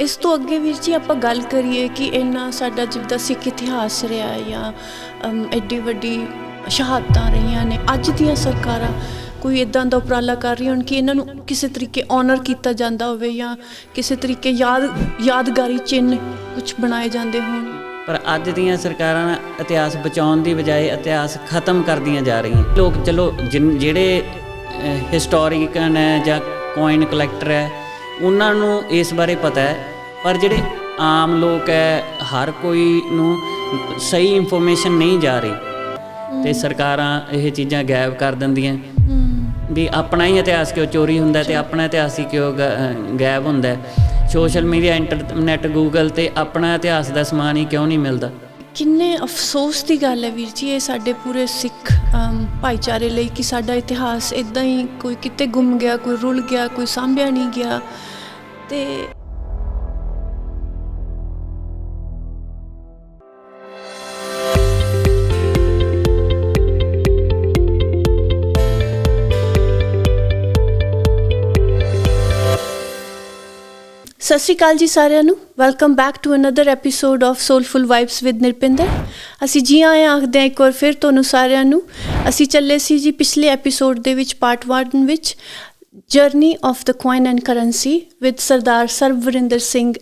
ਇਸ ਤੋਂ ਅੱਗੇ ਵੀਰ ਜੀ ਆਪਾਂ ਗੱਲ ਕਰੀਏ ਕਿ ਇੰਨਾ ਸਾਡਾ ਜਿੱਦਾਂ ਸਿੱਖ ਇਤਿਹਾਸ ਰਿਹਾ ਜਾਂ ਐਡੀ ਵੱਡੀ ਸ਼ਹਾਦਤਾਂ ਰਹੀਆਂ ਨੇ। ਅੱਜ ਦੀਆਂ ਸਰਕਾਰਾਂ ਕੋਈ ਇਦਾਂ ਦਾ ਉਪਰਾਲਾ ਕਰ ਰਹੀਆਂ ਹੋਣ ਕਿ ਇਹਨਾਂ ਨੂੰ ਕਿਸੇ ਤਰੀਕੇ ਆਨਰ ਕੀਤਾ ਜਾਂਦਾ ਹੋਵੇ ਜਾਂ ਕਿਸੇ ਤਰੀਕੇ ਯਾਦ, ਯਾਦਗਾਰੀ ਚਿੰਨ੍ਹ ਕੁਝ ਬਣਾਏ ਜਾਂਦੇ ਹੋਣ। ਪਰ ਅੱਜ ਦੀਆਂ ਸਰਕਾਰਾਂ ਇਤਿਹਾਸ ਬਚਾਉਣ ਦੀ ਬਜਾਏ ਇਤਿਹਾਸ ਖਤਮ ਕਰਦੀਆਂ ਜਾ ਰਹੀਆਂ। ਲੋਕ ਚਲੋ ਜਿਨ- ਜਿਹੜੇ ਹਿਸਟੋਰੀਕਨ ਹੈ ਜਾਂ ਕੋਇਨ ਕਲੈਕਟਰ ਹੈ ਉਹਨਾਂ ਨੂੰ ਇਸ ਬਾਰੇ ਪਤਾ ਹੈ। ਪਰ ਜਿਹੜੇ ਆਮ ਲੋਕ ਹੈ ਹਰ ਕੋਈ ਨੂੰ ਸਹੀ ਇਨਫੋਰਮੇਸ਼ਨ ਨਹੀਂ ਜਾ ਰਹੀ। ਤੇ ਸਰਕਾਰਾਂ ਇਹ ਚੀਜ਼ਾਂ ਗਾਇਬ ਕਰ ਦਿੰਦੀਆਂ। ਵੀ ਆਪਣਾ ਹੀ ਇਤਿਹਾਸ ਕਿਉਂ ਚੋਰੀ ਹੁੰਦਾ ਤੇ ਆਪਣਾ ਇਤਿਹਾਸ ਹੀ ਕਿਉਂ ਗਾਇਬ ਹੁੰਦਾ। ਸੋਸ਼ਲ ਮੀਡੀਆ ਇੰਟਰਨੈਟ ਗੂਗਲ ਤੇ ਆਪਣਾ ਇਤਿਹਾਸ ਦਾ ਸਮਾਨ ਹੀ ਕਿਉਂ ਨਹੀਂ ਮਿਲਦਾ? ਕਿੰਨੇ ਅਫਸੋਸ ਦੀ ਗੱਲ ਹੈ ਵੀਰ ਜੀ, ਇਹ ਸਾਡੇ ਪੂਰੇ ਸਿੱਖ ਭਾਈਚਾਰੇ ਲਈ ਕਿ ਸਾਡਾ ਇਤਿਹਾਸ ਇਦਾਂ ਹੀ ਕੋਈ ਕਿਤੇ ਗੁੰਮ ਗਿਆ, ਕੋਈ ਰੁਲ ਗਿਆ, ਕੋਈ ਸਾਂਭਿਆ ਨਹੀਂ ਗਿਆ ਤੇ ਸਤਿ ਸ਼੍ਰੀ ਅਕਾਲ ਜੀ ਸਾਰਿਆਂ ਨੂੰ। Welcome back to another episode of soulful vibes with Nirpinder ਅਸੀਂ ਜੀ ਆਏ ਹਾਂ ਆਖਦੇ ਹਾਂ ਇੱਕ ਵਾਰ ਫਿਰ ਤੁਹਾਨੂੰ ਸਾਰਿਆਂ ਨੂੰ। ਅਸੀਂ ਚੱਲੇ ਸੀ ਜੀ ਪਿਛਲੇ ਐਪੀਸੋਡ ਦੇ ਵਿੱਚ ਪਾਰਟ 1 ਵਿੱਚ journey of the coin and currency with Sardar Sarvarinder Singh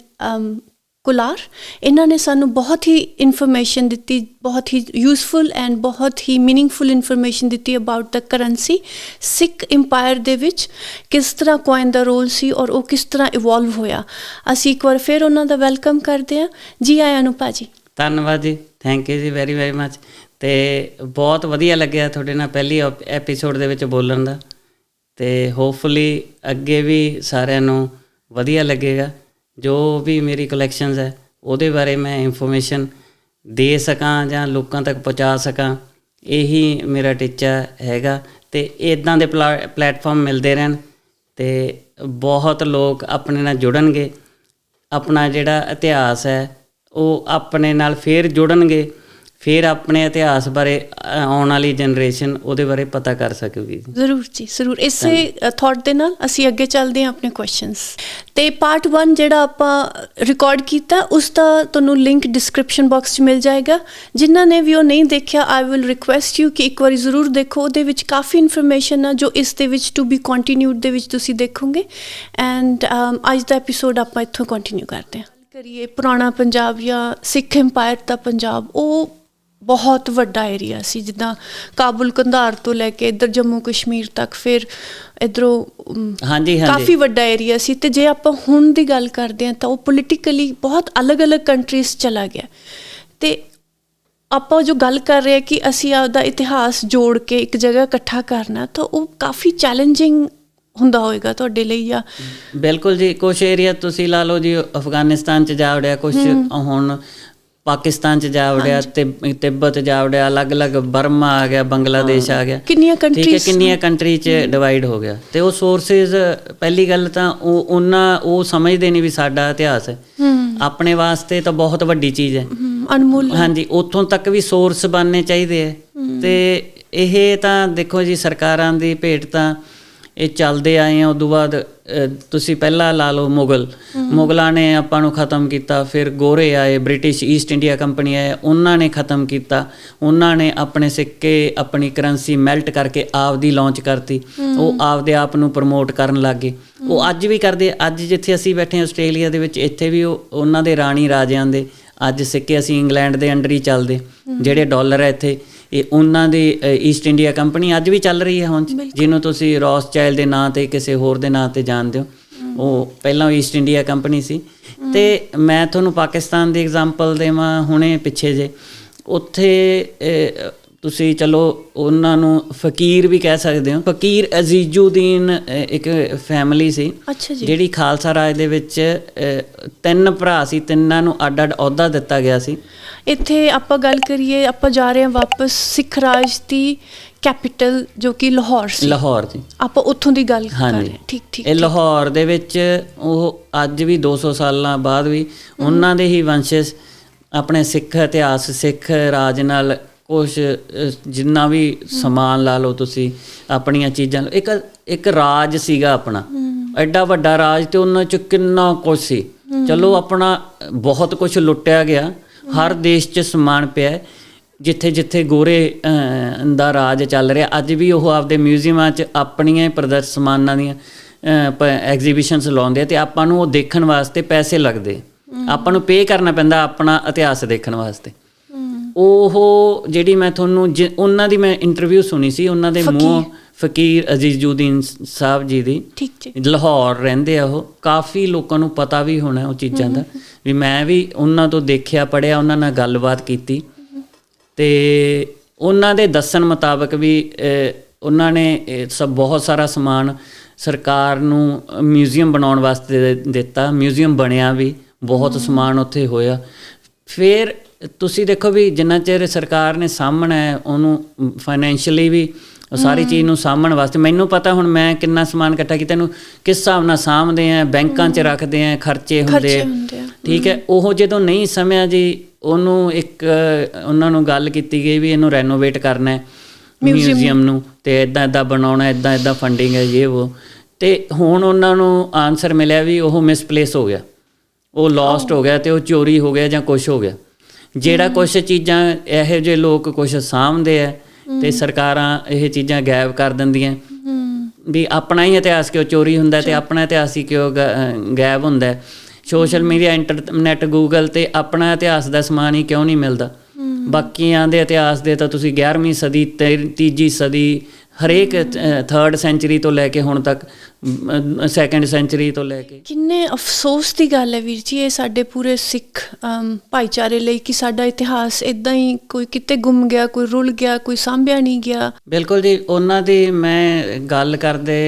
Kular, ਇਹਨਾਂ ਨੇ ਸਾਨੂੰ ਬਹੁਤ ਹੀ ਇਨਫੋਰਮੇਸ਼ਨ ਦਿੱਤੀ, ਬਹੁਤ ਹੀ ਯੂਸਫੁਲ ਐਂਡ ਬਹੁਤ ਹੀ ਮੀਨਿੰਗਫੁਲ ਇਨਫੋਰਮੇਸ਼ਨ ਦਿੱਤੀ about the currency Sikh empire ਦੇ ਵਿੱਚ ਕਿਸ ਤਰ੍ਹਾਂ ਕੋਇਨ ਦਾ ਰੋਲ ਸੀ ਔਰ ਉਹ ਕਿਸ ਤਰ੍ਹਾਂ ਇਵੋਲਵ ਹੋਇਆ। ਅਸੀਂ ਇੱਕ ਵਾਰ ਫਿਰ ਉਹਨਾਂ ਦਾ ਵੈਲਕਮ ਕਰਦੇ ਹਾਂ। ਜੀ ਆਇਆਂ ਨੂੰ ਭਾਜੀ। ਧੰਨਵਾਦ ਜੀ। ਥੈਂਕ ਯੂ ਜੀ ਵੈਰੀ ਵੈਰੀ ਮੱਚ ਤੇ ਬਹੁਤ ਵਧੀਆ ਲੱਗਿਆ ਤੁਹਾਡੇ ਨਾਲ ਪਹਿਲੀ ਐਪੀਸੋਡ ਦੇ ਵਿੱਚ ਬੋਲਣ ਦਾ। ਤੇ ਹੋਪਫੁਲੀ ਅੱਗੇ ਵੀ ਸਾਰਿਆਂ ਨੂੰ ਵਧੀਆ ਲੱਗੇਗਾ। ਜੋ ਵੀ ਮੇਰੀ ਕਲੈਕਸ਼ਨਸ ਹੈ, ਉਹਦੇ ਬਾਰੇ ਮੈਂ ਇਨਫੋਰਮੇਸ਼ਨ ਦੇ ਸਕਾਂ ਜਾਂ ਲੋਕਾਂ ਤੱਕ ਪਹੁੰਚਾ ਸਕਾਂ, ਇਹੀ ਮੇਰਾ ਟੀਚਾ ਹੈਗਾ ਤੇ ਇਦਾਂ ਦੇ ਪਲਾ- ਪਲੇਟਫਾਰਮ ਮਿਲਦੇ ਰਹਿਣ ਤੇ ਬਹੁਤ ਲੋਕ ਆਪਣੇ ਨਾਲ ਜੁੜਨਗੇ, ਆਪਣਾ ਜਿਹੜਾ ਇਤਿਹਾਸ ਹੈ, ਉਹ ਆਪਣੇ ਨਾਲ ਫੇਰ ਜੁੜਨਗੇ ਫੇਰ ਆਪਣੇ ਇਤਿਹਾਸ ਬਾਰੇ ਆਉਣ ਵਾਲੀ ਜਨਰੇਸ਼ਨ ਉਹਦੇ ਬਾਰੇ ਪਤਾ ਕਰ ਸਕੇਗੀ। ਜ਼ਰੂਰ ਜੀ ਜ਼ਰੂਰ। ਇਸੇ ਥਾਟ ਦੇ ਨਾਲ ਅਸੀਂ ਅੱਗੇ ਚੱਲਦੇ ਹਾਂ ਆਪਣੇ ਕੁਐਸਚਨਸ ਤੇ ਪਾਰਟ 1 ਜਿਹੜਾ ਆਪਾਂ ਰਿਕਾਰਡ ਕੀਤਾ ਉਸ ਦਾ ਤੁਹਾਨੂੰ ਲਿੰਕ ਡਿਸਕ੍ਰਿਪਸ਼ਨ ਬਾਕਸ 'ਚ ਮਿਲ ਜਾਏਗਾ। ਜਿਨ੍ਹਾਂ ਨੇ ਵੀ ਉਹ ਨਹੀਂ ਦੇਖਿਆ ਆਈ ਵਿਲ ਰਿਕੁਐਸਟ ਯੂ ਕਿ ਇੱਕ ਵਾਰੀ ਜ਼ਰੂਰ ਦੇਖੋ। ਉਹਦੇ ਵਿੱਚ ਕਾਫੀ ਇਨਫੋਰਮੇਸ਼ਨ ਆ ਜੋ ਇਸ ਦੇ ਵਿੱਚ ਟੂ ਬੀ ਕੰਟੀਨਿਊਡ ਦੇ ਵਿੱਚ ਤੁਸੀਂ ਦੇਖੋਗੇ। ਐਂਡ ਅੱਜ ਦਾ ਐਪੀਸੋਡ ਆਪਾਂ ਇੱਥੋਂ ਕੰਟੀਨਿਊ ਕਰਦੇ ਹਾਂ। ਕਰੀਏ ਪੁਰਾਣਾ ਪੰਜਾਬ ਜਾਂ ਸਿੱਖ ਇੰਪਾਇਰ ਦਾ ਪੰਜਾਬ ਉਹ ਬਹੁਤ ਵੱਡਾ ਏਰੀਆ ਸੀ। ਜਿੱਦਾਂ ਕਾਬੁਲ ਕੰਧਾਰ ਤੋਂ ਲੈ ਕੇ ਇੱਧਰ ਜੰਮੂ ਕਸ਼ਮੀਰ ਤੱਕ ਫਿਰ ਇਧਰੋਂ ਹਾਂਜੀ ਕਾਫੀ ਹਾਂਜੀ ਵੱਡਾ ਏਰੀਆ ਸੀ। ਤੇ ਜੇ ਆਪਾਂ ਹੁਣ ਦੀ ਗੱਲ ਕਰਦੇ ਹਾਂ ਤਾਂ ਉਹ ਪੋਲੀਟੀਕਲੀ ਬਹੁਤ ਅਲੱਗ-ਅਲੱਗ ਕੰਟਰੀਜ਼ ਚਲਾ ਗਿਆ। ਤੇ ਆਪਾਂ ਜੋ ਗੱਲ ਕਰ ਰਹੇ ਹਾਂ ਕਿ ਅਸੀਂ ਆਪਦਾ ਇਤਿਹਾਸ ਜੋੜ ਕੇ ਇੱਕ ਜਗ੍ਹਾ ਇਕੱਠਾ ਕਰਨਾ ਤਾਂ ਉਹ ਕਾਫੀ ਚੈਲੰਜਿੰਗ ਹੁੰਦਾ ਹੋਵੇਗਾ ਤੁਹਾਡੇ ਲਈ ਜਾਂ ਬਿਲਕੁਲ ਜੀ। ਕੁਝ ਏਰੀਆ ਤੁਸੀਂ ਲਾ ਲਓ ਜੀ ਅਫਗਾਨਿਸਤਾਨ ਚ ਜਾ ਵੜਿਆ ਕੁਝ ਹੁਣ ਪਾਕਿਸਤਾਨ ਚ ਜਾ ਵੜਿਆ ਤੇ ਤਿੱਬਤ ਜਾ ਵੜਿਆ ਅਲੱਗ-ਅਲੱਗ ਬਰਮਾ ਆ ਗਿਆ ਬੰਗਲਾਦੇਸ਼ ਆ ਗਿਆ। ਕਿੰਨੀਆਂ ਠੀਕ ਹੈ ਕੰਟਰੀਜ਼ ਕਿੰਨੀਆਂ ਕੰਟਰੀ ਚ ਡਿਵਾਈਡ ਹੋ ਗਿਆ। ਤੇ ਉਹ ਸੋਰਸਸ ਪਹਿਲੀ ਗੱਲ ਤਾਂ ਉਹ ਉਹਨਾਂ ਉਹ ਸਮਝਦੇ ਨਹੀਂ ਵੀ ਸਾਡਾ ਇਤਿਹਾਸ ਹੈ। ਆਪਣੇ ਵਾਸਤੇ ਤਾਂ ਬਹੁਤ ਵੱਡੀ ਚੀਜ਼ ਹੈ। ਅਨਮੋਲ। ਹਾਂਜੀ ਉੱਥੋਂ ਤੱਕ ਵੀ ਸੋਰਸ ਬਣਨੇ ਚਾਹੀਦੇ ਐ ਤੇ ਇਹ ਤਾਂ ਦੇਖੋ ਜੀ ਸਰਕਾਰਾਂ ਦੀ ਭੇਟ ਤਾਂ ਇਹ ਚੱਲਦੇ ਆਏ ਆ ਉਦੋਂ ਬਾਅਦ ਤੁਸੀਂ ਪਹਿਲਾਂ ਲਾ ਲਓ ਮੁਗਲ। ਮੁਗਲਾਂ ਨੇ ਆਪਾਂ ਨੂੰ ਖਤਮ ਕੀਤਾ ਫਿਰ ਗੋਰੇ ਆਏ ਬ੍ਰਿਟਿਸ਼ ਈਸਟ ਇੰਡੀਆ ਕੰਪਨੀ ਆਏ ਉਹਨਾਂ ਨੇ ਖਤਮ ਕੀਤਾ। ਉਹਨਾਂ ਨੇ ਆਪਣੇ ਸਿੱਕੇ ਆਪਣੀ ਕਰੰਸੀ ਮੈਲਟ ਕਰਕੇ ਆਪ ਦੀ ਲਾਂਚ ਕਰਤੀ ਉਹ ਆਪਦੇ ਆਪ ਨੂੰ ਪ੍ਰਮੋਟ ਕਰਨ ਲੱਗੇ। ਉਹ ਅੱਜ ਵੀ ਕਰਦੇ। ਅੱਜ ਜਿੱਥੇ ਅਸੀਂ ਬੈਠੇ ਹਾਂ ਆਸਟ੍ਰੇਲੀਆ ਦੇ ਵਿੱਚ ਇੱਥੇ ਵੀ ਉਹ ਉਹਨਾਂ ਦੇ ਰਾਣੀ ਰਾਜਿਆਂ ਦੇ ਅੱਜ ਸਿੱਕੇ ਅਸੀਂ ਇੰਗਲੈਂਡ ਦੇ ਅੰਡਰ ਹੀ ਚੱਲਦੇ ਜਿਹੜੇ ਡਾਲਰ ਹੈ ਇੱਥੇ। ਇਹ ਉਹਨਾਂ ਦੀ ਈਸਟ ਇੰਡੀਆ ਕੰਪਨੀ ਅੱਜ ਵੀ ਚੱਲ ਰਹੀ ਹੈ ਹੁਣ। ਜਿਹਨੂੰ ਤੁਸੀਂ ਰੌਸ ਚਾਈਲਡ ਦੇ ਨਾਂ ਤੇ ਕਿਸੇ ਹੋਰ ਦੇ ਨਾਂ ਤੇ ਜਾਣਦੇ ਹੋ। ਉਹ ਪਹਿਲਾਂ ਈਸਟ ਇੰਡੀਆ ਕੰਪਨੀ ਸੀ। ਤੇ ਮੈਂ ਤੁਹਾਨੂੰ ਪਾਕਿਸਤਾਨ ਦੀ ਐਗਜ਼ਾਮਪਲ ਦੇਵਾਂ ਹੁਣੇ ਪਿੱਛੇ ਜੇ। ਉੱਥੇ ਤੁਸੀਂ ਚਲੋ ਉਹਨਾਂ ਨੂੰ ਫਕੀਰ ਵੀ ਕਹਿ ਸਕਦੇ ਹੋ। ਫਕੀਰ ਅਜ਼ੀਜ਼ੁਦੀਨ ਇੱਕ ਫੈਮਿਲੀ ਸੀ। ਜਿਹੜੀ ਖਾਲਸਾ ਰਾਜ ਦੇ ਵਿੱਚ ਤਿੰਨ ਭਰਾ ਸੀ ਤਿੰਨਾਂ ਨੂੰ ਅੱਡ-ਅੱਡ ਅਹੁਦਾ ਦਿੱਤਾ ਗਿਆ ਸੀ। ਇੱਥੇ ਆਪਾਂ ਗੱਲ ਕਰੀਏ ਆਪਾਂ ਜਾ ਰਹੇ ਹਾਂ ਵਾਪਸ ਸਿੱਖ ਰਾਜ ਦੀ ਕੈਪੀਟਲ ਜੋ ਕਿ ਲਾਹੌਰ ਸੀ। ਲਾਹੌਰ ਜੀ। ਆਪਾਂ ਉੱਥੋਂ ਦੀ ਗੱਲ ਕਰ ਰਹੇ ਹਾਂਜੀ ਹਾਂ। ਠੀਕ ਠੀਕ ਇਹ ਲਾਹੌਰ ਦੇ ਵਿੱਚ ਉਹ ਅੱਜ ਵੀ 200 ਸਾਲਾਂ ਬਾਅਦ ਵੀ ਉਹਨਾਂ ਦੇ ਹੀ ਵੰਸ਼ਜ ਆਪਣੇ ਸਿੱਖ ਇਤਿਹਾਸ ਸਿੱਖ ਰਾਜ ਨਾਲ ਕੁਝ ਜਿੰਨਾ ਵੀ ਸਮਾਨ ਲਾ ਲਓ ਤੁਸੀਂ ਆਪਣੀਆਂ ਚੀਜ਼ਾਂ। ਇੱਕ ਇੱਕ ਰਾਜ ਸੀਗਾ ਆਪਣਾ। ਐਡਾ ਵੱਡਾ ਰਾਜ ਤੇ ਉਹਨਾਂ ਚ ਕਿੰਨਾ ਕੁਝ ਸੀ। ਚਲੋ ਆਪਣਾ ਬਹੁਤ ਕੁਝ ਲੁੱਟਿਆ ਗਿਆ। ਹਰ ਦੇਸ਼ 'ਚ ਸਮਾਨ ਪਿਆ। ਜਿੱਥੇ ਜਿੱਥੇ ਗੋਰੇ ਦਾ ਰਾਜ ਚੱਲ ਰਿਹਾ। ਅੱਜ ਵੀ ਉਹ ਆਪਦੇ ਮਿਊਜ਼ੀਅਮਾਂ 'ਚ ਆਪਣੀਆਂ ਹੀ ਪ੍ਰਦਰਸ਼ਨ ਸਮਾਨਾਂ ਦੀਆਂ ਐਗਜ਼ੀਬਿਸ਼ਨਸ ਲਾਉਂਦੇ ਤੇ ਆਪਾਂ ਨੂੰ ਉਹ ਦੇਖਣ ਵਾਸਤੇ ਪੈਸੇ ਲੱਗਦੇ। ਆਪਾਂ ਨੂੰ ਪੇ ਕਰਨਾ ਪੈਂਦਾ ਆਪਣਾ ਇਤਿਹਾਸ ਦੇਖਣ ਵਾਸਤੇ। ਉਹ ਜਿਹੜੀ ਮੈਂ ਤੁਹਾਨੂੰ ਉਹਨਾਂ ਦੀ ਮੈਂ ਇੰਟਰਵਿਊ ਸੁਣੀ ਸੀ ਉਹਨਾਂ ਦੇ ਮੂੰਹੋਂ ਫਕੀਰ ਅਜ਼ੀਜ਼ੁਦੀਨ ਸਾਹਿਬ ਜੀ ਦੀ। ਠੀਕ ਜੀ। ਲਾਹੌਰ ਰਹਿੰਦੇ ਆ ਉਹ। ਕਾਫੀ ਲੋਕਾਂ ਨੂੰ ਪਤਾ ਵੀ ਹੋਣਾ ਉਹ ਚੀਜ਼ਾਂ ਦਾ। ਵੀ ਮੈਂ ਵੀ ਉਹਨਾਂ ਤੋਂ ਦੇਖਿਆ ਪੜਿਆ ਉਹਨਾਂ ਨਾਲ ਗੱਲਬਾਤ ਕੀਤੀ। ਤੇ ਉਹਨਾਂ ਦੇ ਦੱਸਣ ਮੁਤਾਬਕ ਵੀ ਉਹਨਾਂ ਨੇ ਸਭ ਬਹੁਤ ਸਾਰਾ ਸਮਾਨ ਸਰਕਾਰ ਨੂੰ ਮਿਊਜ਼ੀਅਮ ਬਣਾਉਣ ਵਾਸਤੇ ਦਿੱਤਾ। ਮਿਊਜ਼ੀਅਮ ਬਣਿਆ ਵੀ ਬਹੁਤ ਸਮਾਨ ਉੱਥੇ ਹੋਇਆ। ਫਿਰ ਤੁਸੀਂ ਦੇਖੋ ਵੀ ਜਿੰਨਾ ਚਿਰ ਸਰਕਾਰ ਨੇ ਸਾਹਮਣਾ ਉਹਨੂੰ ਫਾਈਨੈਂਸ਼ੀਅਲੀ ਵੀ ਉਹ ਸਾਰੀ ਚੀਜ਼ ਨੂੰ ਸਾਂਭਣ ਵਾਸਤੇ ਮੈਨੂੰ ਪਤਾ ਹੁਣ ਮੈਂ ਕਿੰਨਾ ਸਮਾਨ ਇਕੱਠਾ ਕੀਤਾ ਇਹਨੂੰ ਕਿਸ ਹਿਸਾਬ ਨਾਲ ਸਾਂਭਦੇ ਆ ਬੈਂਕਾਂ 'ਚ ਰੱਖਦੇ ਆ ਖਰਚੇ ਹੁੰਦੇ ਆ। ਠੀਕ ਹੈ ਉਹ ਜਦੋਂ ਨਹੀਂ ਸਮਿਆ ਜੀ ਉਹਨੂੰ ਇੱਕ ਉਹਨਾਂ ਨੂੰ ਗੱਲ ਕੀਤੀ ਗਈ ਵੀ ਇਹਨੂੰ ਰੈਨੋਵੇਟ ਕਰਨਾ ਹੈ ਮਿਊਜ਼ੀਅਮ ਨੂੰ ਤੇ ਇਦਾਂ ਇਦਾਂ ਬਣਾਉਣਾ ਇਦਾਂ ਇਦਾਂ ਫੰਡਿੰਗ ਹੈ ਇਹ ਉਹ। ਤੇ ਹੁਣ ਉਹਨਾਂ ਨੂੰ ਆਨਸਰ ਮਿਲਿਆ ਵੀ ਉਹ ਮਿਸਪਲੇਸ ਹੋ ਗਿਆ। ਉਹ ਲੋਸਟ ਹੋ ਗਿਆ ਤੇ ਉਹ ਚੋਰੀ ਹੋ ਗਿਆ ਜਾਂ ਕੁਝ ਹੋ ਗਿਆ। ਜਿਹੜਾ ਕੁਝ ਚੀਜ਼ਾਂ ਇਹੋ ਜਿਹੇ ਲੋਕ ਕੁਝ ਸਾਂਭਦੇ ਆ ਤੇ ਸਰਕਾਰਾਂ ਇਹ ਚੀਜ਼ਾਂ ਗਾਇਬ ਕਰ ਦਿੰਦੀਆਂ। ਵੀ ਆਪਣਾ ਹੀ ਇਤਿਹਾਸ ਕਿਉਂ ਚੋਰੀ ਹੁੰਦਾ ਤੇ ਆਪਣਾ ਇਤਿਹਾਸ ਹੀ ਕਿਉਂ ਗਾਇਬ ਹੁੰਦਾ। ਸੋਸ਼ਲ ਮੀਡੀਆ ਇੰਟਰਨੈਟ ਗੂਗਲ ਤੇ ਆਪਣਾ ਇਤਿਹਾਸ ਦਾ ਸਮਾਨ ਹੀ ਕਿਉਂ ਨਹੀਂ ਮਿਲਦਾ? ਬਾਕੀਆਂ ਦੇ ਇਤਿਹਾਸ ਦੇ ਤਾਂ ਤੁਸੀਂ 11ਵੀਂ ਸਦੀ ਤੇ ਤੀਜੀ ਸਦੀ ਹਰੇਕ 3rd ਸੈਂਚਰੀ ਤੋਂ ਲੈ ਕੇ ਹੁਣ ਤੱਕ 2nd ਸੈਂਚਰੀ ਤੋਂ ਲੈ ਕੇ। ਕਿੰਨੇ ਅਫਸੋਸ ਦੀ ਗੱਲ ਹੈ ਵੀਰ ਜੀ ਇਹ ਸਾਡੇ ਪੂਰੇ ਸਿੱਖ ਭਾਈਚਾਰੇ ਲਈ ਕਿ ਸਾਡਾ ਇਤਿਹਾਸ ਇਦਾਂ ਹੀ ਕੋਈ ਕਿਤੇ ਗੁੰਮ ਗਿਆ ਕੋਈ ਰੁਲ ਗਿਆ ਕੋਈ ਸਾਂਭਿਆ ਨਹੀਂ ਗਿਆ। ਬਿਲਕੁਲ ਜੀ ਉਹਨਾਂ ਦੀ ਮੈਂ ਗੱਲ ਕਰਦੇ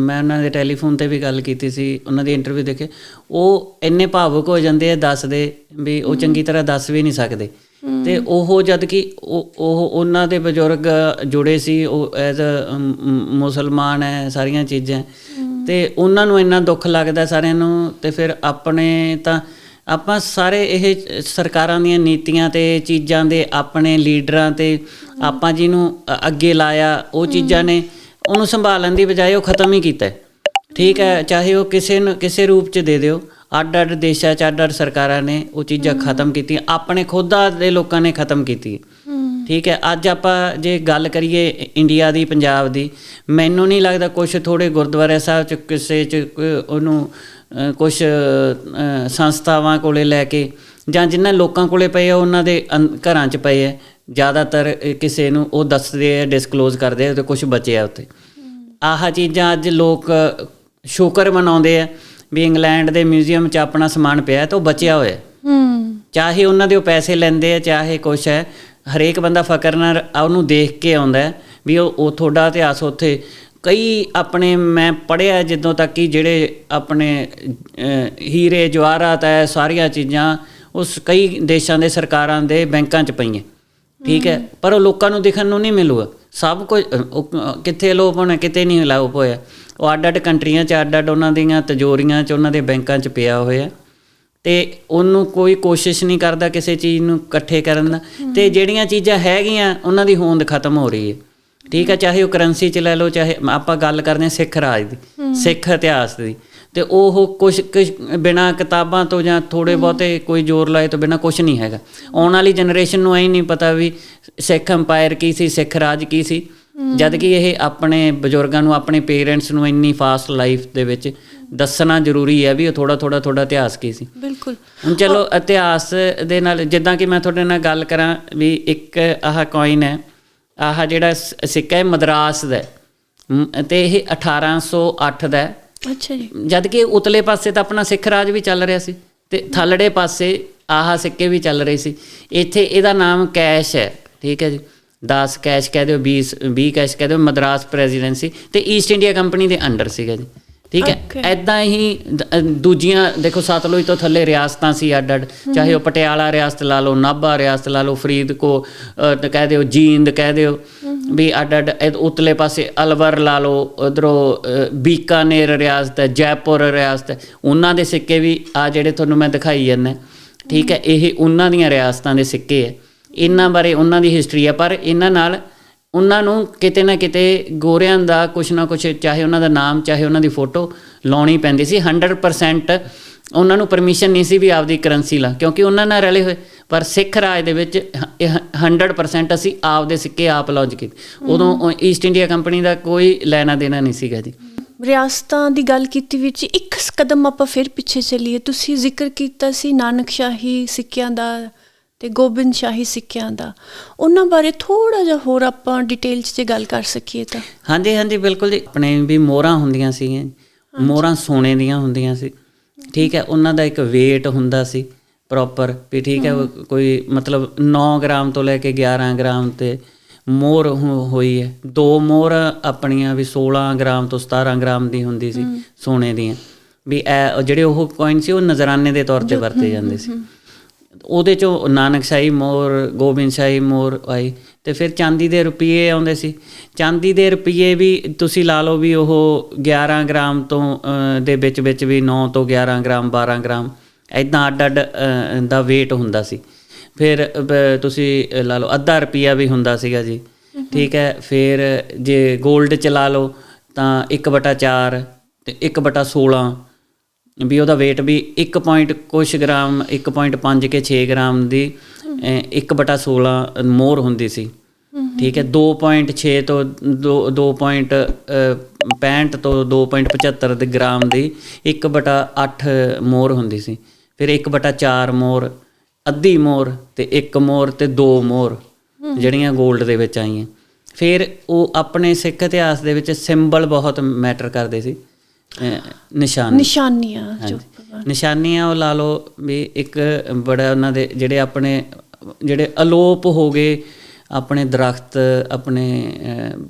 ਮੈਂ ਉਹਨਾਂ ਦੇ ਟੈਲੀਫੋਨ ਤੇ ਵੀ ਗੱਲ ਕੀਤੀ ਸੀ ਉਹਨਾਂ ਦੀ ਇੰਟਰਵਿਊ ਦੇਖੇ। ਉਹ ਇੰਨੇ ਭਾਵੁਕ ਹੋ ਜਾਂਦੇ ਆ ਦੱਸਦੇ ਵੀ ਉਹ ਚੰਗੀ ਤਰ੍ਹਾਂ ਦੱਸ ਵੀ ਨਹੀਂ ਸਕਦੇ। ਤੇ ਉਹ ਜਦ ਕਿ ਉਹ ਉਹ ਉਹਨਾਂ ਦੇ ਬਜ਼ੁਰਗ ਜੁੜੇ ਸੀ ਉਹ ਐਜ਼ ਮੁਸਲਮਾਨ ਹੈ ਸਾਰੀਆਂ ਚੀਜ਼ਾਂ। ਤੇ ਉਹਨਾਂ ਨੂੰ ਇੰਨਾ ਦੁੱਖ ਲੱਗਦਾ ਸਾਰਿਆਂ ਨੂੰ ਤੇ ਫਿਰ ਆਪਣੇ ਤਾਂ ਆਪਾਂ ਸਾਰੇ ਇਹ ਸਰਕਾਰਾਂ ਦੀਆਂ ਨੀਤੀਆਂ ਤੇ ਚੀਜ਼ਾਂ ਦੇ ਆਪਣੇ ਲੀਡਰਾਂ ਤੇ ਆਪਾਂ ਜਿਹਨੂੰ ਅ- ਅੱਗੇ ਲਾਇਆ ਉਹ ਚੀਜ਼ਾਂ ਨੇ ਉਹਨੂੰ ਸੰਭਾਲਣ ਦੀ ਬਜਾਏ ਉਹ ਖਤਮ ਹੀ ਕੀਤਾ। ਠੀਕ ਹੈ ਚਾਹੇ ਉਹ ਕਿਸੇ ਨੂੰ ਕਿਸੇ ਰੂਪ ਚ ਦੇ ਦਿਓ। ਅੱਡ ਅੱਡ ਦੇਸ਼ਾਂ ਚ ਅੱਡ ਅੱਡ ਸਰਕਾਰਾਂ ਨੇ ਉਹ ਚੀਜ਼ਾਂ ਖਤਮ ਕੀਤੀਆਂ। ਆਪਣੇ ਖੁਦਾ ਦੇ ਲੋਕਾਂ ਨੇ ਖਤਮ ਕੀਤੀ। ਠੀਕ ਹੈ ਅੱਜ ਆਪਾਂ ਜੇ ਗੱਲ ਕਰੀਏ ਇੰਡੀਆ ਦੀ ਪੰਜਾਬ ਦੀ ਮੈਨੂੰ ਨਹੀਂ ਲੱਗਦਾ ਕੁਝ ਥੋੜੇ ਗੁਰਦੁਆਰਾ ਸਾਹਿਬ ਚ ਕਿਸੇ ਚ ਉਹਨੂੰ ਕੁਝ ਸੰਸਥਾਵਾਂ ਕੋਲੇ ਲੈ ਕੇ ਜਾਂ ਜਿਨ੍ਹਾਂ ਲੋਕਾਂ ਕੋਲੇ ਪਏ ਆ ਉਹਨਾਂ ਦੇ ਘਰਾਂ ਚ ਪਏ ਆ ਜ਼ਿਆਦਾਤਰ ਕਿਸੇ ਨੂੰ ਉਹ ਦੱਸਦੇ ਆ ਡਿਸਕਲੋਜ਼ ਕਰਦੇ ਆ ਤੇ ਕੁਝ ਬਚਿਆ ਉੱਥੇ। ਆਹ ਚੀਜ਼ਾਂ ਅੱਜ ਲੋਕ ਸ਼ੁਕਰ ਮਨਾਉਂਦੇ ਆ। ਵੀ ਇੰਗਲੈਂਡ ਦੇ ਮਿਊਜ਼ੀਅਮ 'ਚ ਆਪਣਾ ਸਮਾਨ ਪਿਆ ਤਾਂ ਉਹ ਬਚਿਆ ਹੋਇਆ ਹੈ। ਚਾਹੇ ਉਹਨਾਂ ਦੇ ਉਹ ਪੈਸੇ ਲੈਂਦੇ ਆ ਚਾਹੇ ਕੁਛ ਹੈ ਹਰੇਕ ਬੰਦਾ ਫਕਰ ਨਾਲ ਉਹਨੂੰ ਦੇਖ ਕੇ ਆਉਂਦਾ ਹੈ ਵੀ ਉਹ ਉਹ ਤੁਹਾਡਾ ਇਤਿਹਾਸ ਉੱਥੇ ਕਈ ਆਪਣੇ ਮੈਂ ਪੜ੍ਹਿਆ ਜਦੋਂ ਤੱਕ ਕਿ ਜਿਹੜੇ ਆਪਣੇ ਹੀਰੇ ਜਵਾਹਰਾਤ ਹੈ ਸਾਰੀਆਂ ਚੀਜ਼ਾਂ ਉਸ ਕਈ ਦੇਸ਼ਾਂ ਦੇ ਸਰਕਾਰਾਂ ਦੇ ਬੈਂਕਾਂ 'ਚ ਪਈਆਂ। ਠੀਕ ਹੈ ਪਰ ਉਹ ਲੋਕਾਂ ਨੂੰ ਦਿਖਣ ਨੂੰ ਨਹੀਂ ਮਿਲੂਗਾ। ਸਭ ਕੁਝ ਕਿੱਥੇ ਲੋਪ ਹੋਣਾ ਕਿਤੇ ਨਹੀਂ ਲੋਪ ਹੋਇਆ। ਉਹ ਅੱਡ ਅੱਡ ਕੰਟਰੀਆਂ 'ਚ ਅੱਡ ਅੱਡ ਉਹਨਾਂ ਦੀਆਂ ਤਜੋਰੀਆਂ 'ਚ ਉਹਨਾਂ ਦੇ ਬੈਂਕਾਂ 'ਚ ਪਿਆ ਹੋਇਆ। ਤੇ ਉਹਨੂੰ ਕੋਈ ਕੋਸ਼ਿਸ਼ ਨਹੀਂ ਕਰਦਾ ਕਿਸੇ ਚੀਜ਼ ਨੂੰ ਇਕੱਠੇ ਕਰਨ ਦਾ। ਤੇ ਜਿਹੜੀਆਂ ਚੀਜ਼ਾਂ ਹੈਗੀਆਂ ਉਹਨਾਂ ਦੀ ਹੋਂਦ ਖਤਮ ਹੋ ਰਹੀ ਹੈ। ਠੀਕ ਹੈ ਚਾਹੇ ਉਹ ਕਰੰਸੀ ਚ ਲੈ ਲਓ ਚਾਹੇ ਆਪਾਂ ਗੱਲ ਕਰਦੇ ਹਾਂ ਸਿੱਖ ਰਾਜ ਦੀ ਸਿੱਖ ਇਤਿਹਾਸ ਦੀ। ਤੇ ਉਹ ਕੁਝ ਬਿਨਾ ਕਿਤਾਬਾਂ ਤੋਂ ਜਾਂ ਥੋੜੇ ਬਹੁਤੇ ਕੋਈ ਜ਼ੋਰ ਲਾਏ ਤੋਂ ਬਿਨਾ ਕੁਝ ਨਹੀਂ ਹੈਗਾ। ਆਉਣ ਵਾਲੀ ਜਨਰੇਸ਼ਨ ਨੂੰ ਐ ਨਹੀਂ ਪਤਾ ਵੀ ਸਿੱਖ ਅੰਪਾਇਰ ਕੀ ਸੀ ਸਿੱਖ ਰਾਜ ਕੀ ਸੀ। ਜਦ ਕਿ ਇਹ ਆਪਣੇ ਬਜ਼ੁਰਗਾਂ ਨੂੰ ਆਪਣੇ ਪੇਰੈਂਟਸ ਨੂੰ ਇੰਨੀ ਫਾਸਟ ਲਾਈਫ ਦੇ ਵਿੱਚ ਦੱਸਣਾ ਜ਼ਰੂਰੀ ਹੈ ਵੀ ਉਹ ਥੋੜਾ ਥੋੜਾ ਥੋੜਾ ਇਤਿਹਾਸ ਕੀ ਸੀ। ਬਿਲਕੁਲ। ਹੁਣ ਚਲੋ ਇਤਿਹਾਸ ਦੇ ਨਾਲ ਜਿੱਦਾਂ ਕਿ ਮੈਂ ਤੁਹਾਡੇ ਨਾਲ ਗੱਲ ਕਰਾਂ ਵੀ ਇੱਕ ਆਹ ਕੋਇਨ ਹੈ ਆਹ ਜਿਹੜਾ ਸਿੱਕਾ ਹੈ ਮਦਰਾਸ ਦਾ ਤੇ ਇਹ 1808 ਦਾ ਅੱਛਾ ਜੀ। ਜਦ ਕਿ ਉਤਲੇ ਪਾਸੇ ਤਾਂ ਆਪਣਾ ਸਿੱਖ ਰਾਜ ਵੀ ਚੱਲ ਰਿਹਾ ਸੀ ਤੇ ਥੱਲੜੇ ਪਾਸੇ ਆਹ ਸਿੱਕੇ ਵੀ ਚੱਲ ਰਹੇ ਸੀ। ਇੱਥੇ ਇਹਦਾ ਨਾਮ ਕੈਸ਼ ਹੈ ਠੀਕ ਹੈ ਜੀ। 10 ਕੈਸ਼ ਕਹਿ ਦਿਓ 20 20 ਕੈਸ਼ ਕਹਿ ਦਿਓ ਮਦਰਾਸ ਪ੍ਰੈਜ਼ੀਡੈਂਸੀ ਤੇ ਈਸਟ ਇੰਡੀਆ ਕੰਪਨੀ ਦੇ ਅੰਡਰ ਸੀਗਾ ਜੀ। ਠੀਕ ਹੈ. ਐਦਾਂ ਹੀ ਦੂਜੀਆਂ ਦੇਖੋ ਸਤਲੁਜ ਤੋਂ ਥੱਲੇ ਰਿਆਸਤਾਂ ਸੀ ਅੱਡ ਅੱਡ ਚਾਹੇ ਉਹ ਪਟਿਆਲਾ ਰਿਆਸਤ ਲਾ ਲਓ ਨਾਭਾ ਰਿਆਸਤ ਲਾ ਲਓ ਫਰੀਦਕੋ ਕਹਿ ਦਿਓ ਜੀਂਦ ਕਹਿ ਦਿਓ ਵੀ ਅੱਡ ਅੱਡ ਉਤਲੇ ਪਾਸੇ ਅਲਵਰ ਲਾ ਲਓ ਉਧਰੋਂ ਬੀਕਾਨੇਰ ਰਿਆਸਤ ਹੈ ਜੈਪੁਰ ਰਿਆਸਤ ਹੈ ਉਹਨਾਂ ਦੇ ਸਿੱਕੇ ਵੀ ਆ ਜਿਹੜੇ ਤੁਹਾਨੂੰ ਮੈਂ ਦਿਖਾਈ ਜਾਂਦਾ ਠੀਕ ਹੈ? ਇਹ ਉਹਨਾਂ ਦੀਆਂ ਰਿਆਸਤਾਂ ਦੇ ਸਿੱਕੇ ਹੈ। ਇਹਨਾਂ ਬਾਰੇ ਉਹਨਾਂ ਦੀ ਹਿਸਟਰੀ ਹੈ ਪਰ ਇਹਨਾਂ ਨਾਲ ਉਹਨਾਂ ਨੂੰ ਕਿਤੇ ਨਾ ਕਿਤੇ ਗੋਰਿਆਂ ਦਾ ਕੁਛ ਨਾ ਕੁਛ ਚਾਹੇ ਉਹਨਾਂ ਦਾ ਨਾਮ ਚਾਹੇ ਉਹਨਾਂ ਦੀ ਫੋਟੋ ਲਾਉਣੀ ਪੈਂਦੀ ਸੀ। 100% ਉਹਨਾਂ ਨੂੰ ਪਰਮਿਸ਼ਨ ਨਹੀਂ ਸੀ ਵੀ ਆਪਦੀ ਕਰੰਸੀ ਲਾ ਕਿਉਂਕਿ ਉਹਨਾਂ ਨਾਲ ਰਲੇ ਹੋਏ। ਪਰ ਸਿੱਖ ਰਾਜ ਦੇ ਵਿੱਚ ਹ- ਇਹ 100% ਅਸੀਂ ਆਪਦੇ ਸਿੱਕੇ ਆਪ ਲੌਂਚ ਕੀਤੇ। ਉਦੋਂ ਈਸਟ ਇੰਡੀਆ ਕੰਪਨੀ ਦਾ ਕੋਈ ਲੈਣਾ ਦੇਣਾ ਨਹੀਂ ਸੀਗਾ ਜੀ। ਰਿਆਸਤਾਂ ਦੀ ਗੱਲ ਕੀਤੀ ਵਿੱਚ ਇੱਕ ਕਦਮ ਆਪਾਂ ਫਿਰ ਪਿੱਛੇ ਚੱਲੀਏ। ਤੁਸੀਂ ਜ਼ਿਕਰ ਕੀਤਾ ਸੀ ਨਾਨਕ ਸ਼ਾਹੀ ਸਿੱਕਿਆਂ ਦਾ ਤੇ ਗੋਬਿੰਦ ਸ਼ਾਹੀ ਸਿੱਕਿਆਂ ਦਾ। ਉਹਨਾਂ ਬਾਰੇ ਥੋੜਾ ਜਿਹਾ ਹੋਰ ਆਪਾਂ ਡਿਟੇਲ 'ਚ ਜੇ ਗੱਲ ਕਰ ਸਕੀਏ ਤਾਂ। ਹਾਂਜੀ ਹਾਂਜੀ ਬਿਲਕੁਲ ਜੀ। ਆਪਣੇ ਵੀ ਮੋਹਰਾਂ ਹੁੰਦੀਆਂ ਸੀਗੀਆਂ। ਮੋਹਰਾਂ ਸੋਨੇ ਦੀਆਂ ਹੁੰਦੀਆਂ ਸੀ। ਠੀਕ ਹੈ ਉਹਨਾਂ ਦਾ ਇੱਕ weight ਹੁੰਦਾ ਸੀ ਪ੍ਰੋਪਰ ਵੀ ਠੀਕ ਹੈ ਕੋਈ ਮਤਲਬ 9 ਗ੍ਰਾਮ ਤੋਂ ਲੈ ਕੇ 11 ਗ੍ਰਾਮ ਤੇ ਮੋਹਰ ਹੋਈ ਹੈ। ਦੋ ਮੋਹਰ ਆਪਣੀਆਂ ਵੀ 16 ਗ੍ਰਾਮ ਤੋਂ 17 ਗ੍ਰਾਮ ਦੀ ਹੁੰਦੀ ਸੀ ਸੋਨੇ ਦੀਆਂ। ਵੀ ਇਹ ਜਿਹੜੇ ਉਹ ਕੋਇਨ ਸੀ ਉਹ ਨਜ਼ਰਾਨੇ ਦੇ ਤੌਰ ਤੇ ਵਰਤੇ ਜਾਂਦੇ ਸੀ। ਉਹਦੇ ਚੋਂ ਨਾਨਕ ਸ਼ਾਹੀ ਮੋਰ ਗੋਬਿੰਦਸ਼ਾਹੀ ਮੋਰ ਆਈ ਤੇ ਫਿਰ ਚਾਂਦੀ ਦੇ ਰੁਪਏ ਆਉਂਦੇ ਸੀ। ਚਾਂਦੀ ਦੇ ਰੁਪਏ ਵੀ ਤੁਸੀਂ ਲਾ ਲਓ ਵੀ ਉਹ 11 ਗ੍ਰਾਮ ਤੋਂ ਦੇ ਵਿੱਚ ਵਿੱਚ ਵੀ 9 ਤੋਂ 11 ਗ੍ਰਾਮ 12 ਗ੍ਰਾਮ ਐਦਾਂ ਅੱਡ ਅੱਡ ਦਾ weight ਹੁੰਦਾ ਸੀ। ਫਿਰ ਤੁਸੀਂ ਲਾ ਲਓ ਅੱਧਾ ਰੁਪਿਆ ਵੀ ਹੁੰਦਾ ਸੀਗਾ ਜੀ। ਠੀਕ ਹੈ, ਫਿਰ ਜੇ 골ਡ ਚ ਲਾ ਲਓ ਤਾਂ 1/4 ਤੇ 1/16 ਵੀ ਉਹਦਾ weight ਵੀ 1 ਪੁਆਇੰਟ ਕੁਛ ਗ੍ਰਾਮ 1.5 ਕੇ 6 ਗ੍ਰਾਮ ਦੀ 1/16 ਮੋਰ ਹੁੰਦੀ ਸੀ। ਠੀਕ ਹੈ 2.6 ਤੋਂ 2.65 ਤੋਂ 2.75 ਦੇ ਗ੍ਰਾਮ ਦੀ 1/8 ਮੋਰ ਹੁੰਦੀ ਸੀ। ਫਿਰ 1/4 ਮੋਰ, ਅੱਧੀ ਮੋਰ ਤੇ 1 ਮੋਰ ਤੇ 2 ਮੋਰ ਜਿਹੜੀਆਂ 골ਡ ਦੇ ਵਿੱਚ ਆਈਆਂ। ਫਿਰ ਉਹ ਆਪਣੇ ਸਿੱਖ ਇਤਿਹਾਸ ਦੇ ਵਿੱਚ ਸਿੰਬਲ ਬਹੁਤ ਮੈਟਰ ਕਰਦੇ ਸੀ। ਨਿਸ਼ਾਨ। ਨਿਸ਼ਾਨੀਆਂ ਜੋ। ਨਿਸ਼ਾਨੀਆਂ ਉਹ ਲਾ ਲਓ ਵੀ ਇੱਕ ਬੜਾ ਉਹਨਾਂ ਦੇ ਜਿਹੜੇ ਆਪਣੇ ਜਿਹੜੇ ਅਲੋਪ ਹੋ ਗਏ ਆਪਣੇ ਦਰਖਤ ਆਪਣੇ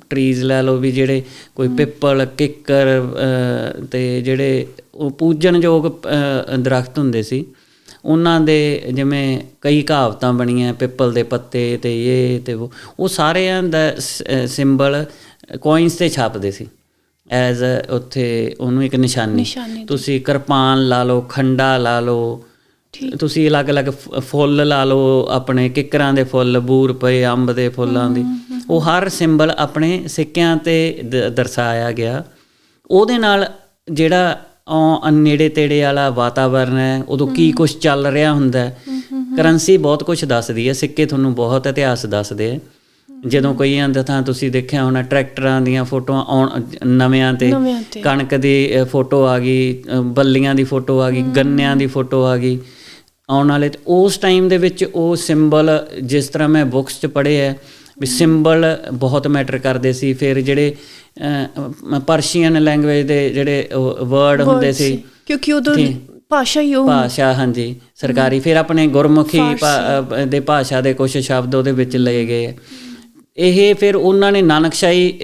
ਟਰੀਜ਼ ਲੈ ਲਓ ਵੀ ਜਿਹੜੇ ਕੋਈ ਪਿੱਪਲ ਕਿੱਕਰ ਤੇ ਜਿਹੜੇ ਉਹ ਪੂਜਣਯੋਗ ਦਰਖਤ ਹੁੰਦੇ ਸੀ ਉਹਨਾਂ ਦੇ ਜਿਵੇਂ ਕਈ ਕਹਾਵਤਾਂ ਬਣੀਆਂ ਪਿੱਪਲ ਦੇ ਪੱਤੇ ਤੇ ਇਹ ਤੇ ਉਹ ਸਾਰਿਆਂ ਦਾ ਸਿੰਬਲ ਕੋਇਨਸ ਤੇ ਛਾਪਦੇ ਸੀ। ਐਜ਼ ਉੱਥੇ ਉਹਨੂੰ ਇੱਕ ਨਿਸ਼ਾਨੀ। ਤੁਸੀਂ ਕਿਰਪਾਨ ਲਾ ਲਓ ਖੰਡਾ ਲਾ ਲਓ ਤੁਸੀਂ ਅਲੱਗ-ਅਲੱਗ ਫੁੱਲ ਲਾ ਲਓ ਆਪਣੇ ਕਿੱਕਰਾਂ ਦੇ ਫੁੱਲ ਬੂਰ ਪਏ ਅੰਬ ਦੇ ਫੁੱਲਾਂ ਦੀ। ਉਹ ਹਰ ਸਿੰਬਲ ਆਪਣੇ ਸਿੱਕਿਆਂ ਤੇ ਦਰਸਾਇਆ ਗਿਆ। ਉਹਦੇ ਨਾਲ ਜਿਹੜਾ ਨੇੜੇ ਤੇੜੇ ਵਾਲਾ ਵਾਤਾਵਰਨ ਹੈ ਉਦੋਂ ਕੀ ਕੁਝ ਚੱਲ ਰਿਹਾ ਹੁੰਦਾ ਹੈ? ਕਰੰਸੀ ਬਹੁਤ ਕੁਝ ਦੱਸਦੀ ਹੈ ਸਿੱਕੇ ਤੁਹਾਨੂੰ ਬਹੁਤ ਇਤਿਹਾਸ ਦੱਸਦੇ ਆ ਜਦੋਂ ਕੋਈ ਆਂਦਾ ਤਾਂ ਤੁਸੀਂ ਦੇਖਿਆ ਹੋਣਾ ਟਰੈਕਟਰਾਂ ਦੀਆਂ ਫੋਟੋਆਂ ਆਉਣ ਨਵਿਆਂ ਤੇ। ਕਣਕ ਦੀ ਫੋਟੋ ਆ ਗਈ ਬੱਲੀਆਂ ਦੀ ਫੋਟੋ ਆ ਗਈ ਗੰਨਿਆਂ ਦੀ ਫੋਟੋ ਆ ਗਈ। ਆਉਣ ਵਾਲੇ ਉਸ ਟਾਈਮ ਦੇ ਵਿੱਚ ਉਹ ਸਿੰਬਲ ਜਿਸ ਤਰ੍ਹਾਂ ਮੈਂ ਬੁక్స్ 'ਚ ਪੜ੍ਹੇ ਆ ਵੀ ਸਿੰਬਲ ਬਹੁਤ ਮੈਟਰ ਕਰਦੇ ਸੀ। ਫਿਰ ਜਿਹੜੇ ਪਰਸ਼ੀਅਨ ਲੈਂਗੁਏਜ ਦੇ ਜਿਹੜੇ ਵਰਡ ਹੁੰਦੇ ਸੀ। ਕਿਉਂਕਿ ਉਦੋਂ। ਭਾਸ਼ਾ ਹੀ ਉਹ ਭਾਸ਼ਾ ਹਾਂਜੀ ਸਰਕਾਰੀ। ਫਿਰ ਆਪਣੇ ਗੁਰਮੁਖੀ ਦੇ ਭਾਸ਼ਾ ਦੇ ਕੁਝ ਸ਼ਬਦ ਉਹਦੇ ਵਿੱਚ ਲਏ ਗਏ। ਇਹ ਫਿਰ ਉਹਨਾਂ ਨੇ ਨਾਨਕਸ਼ਾਹੀ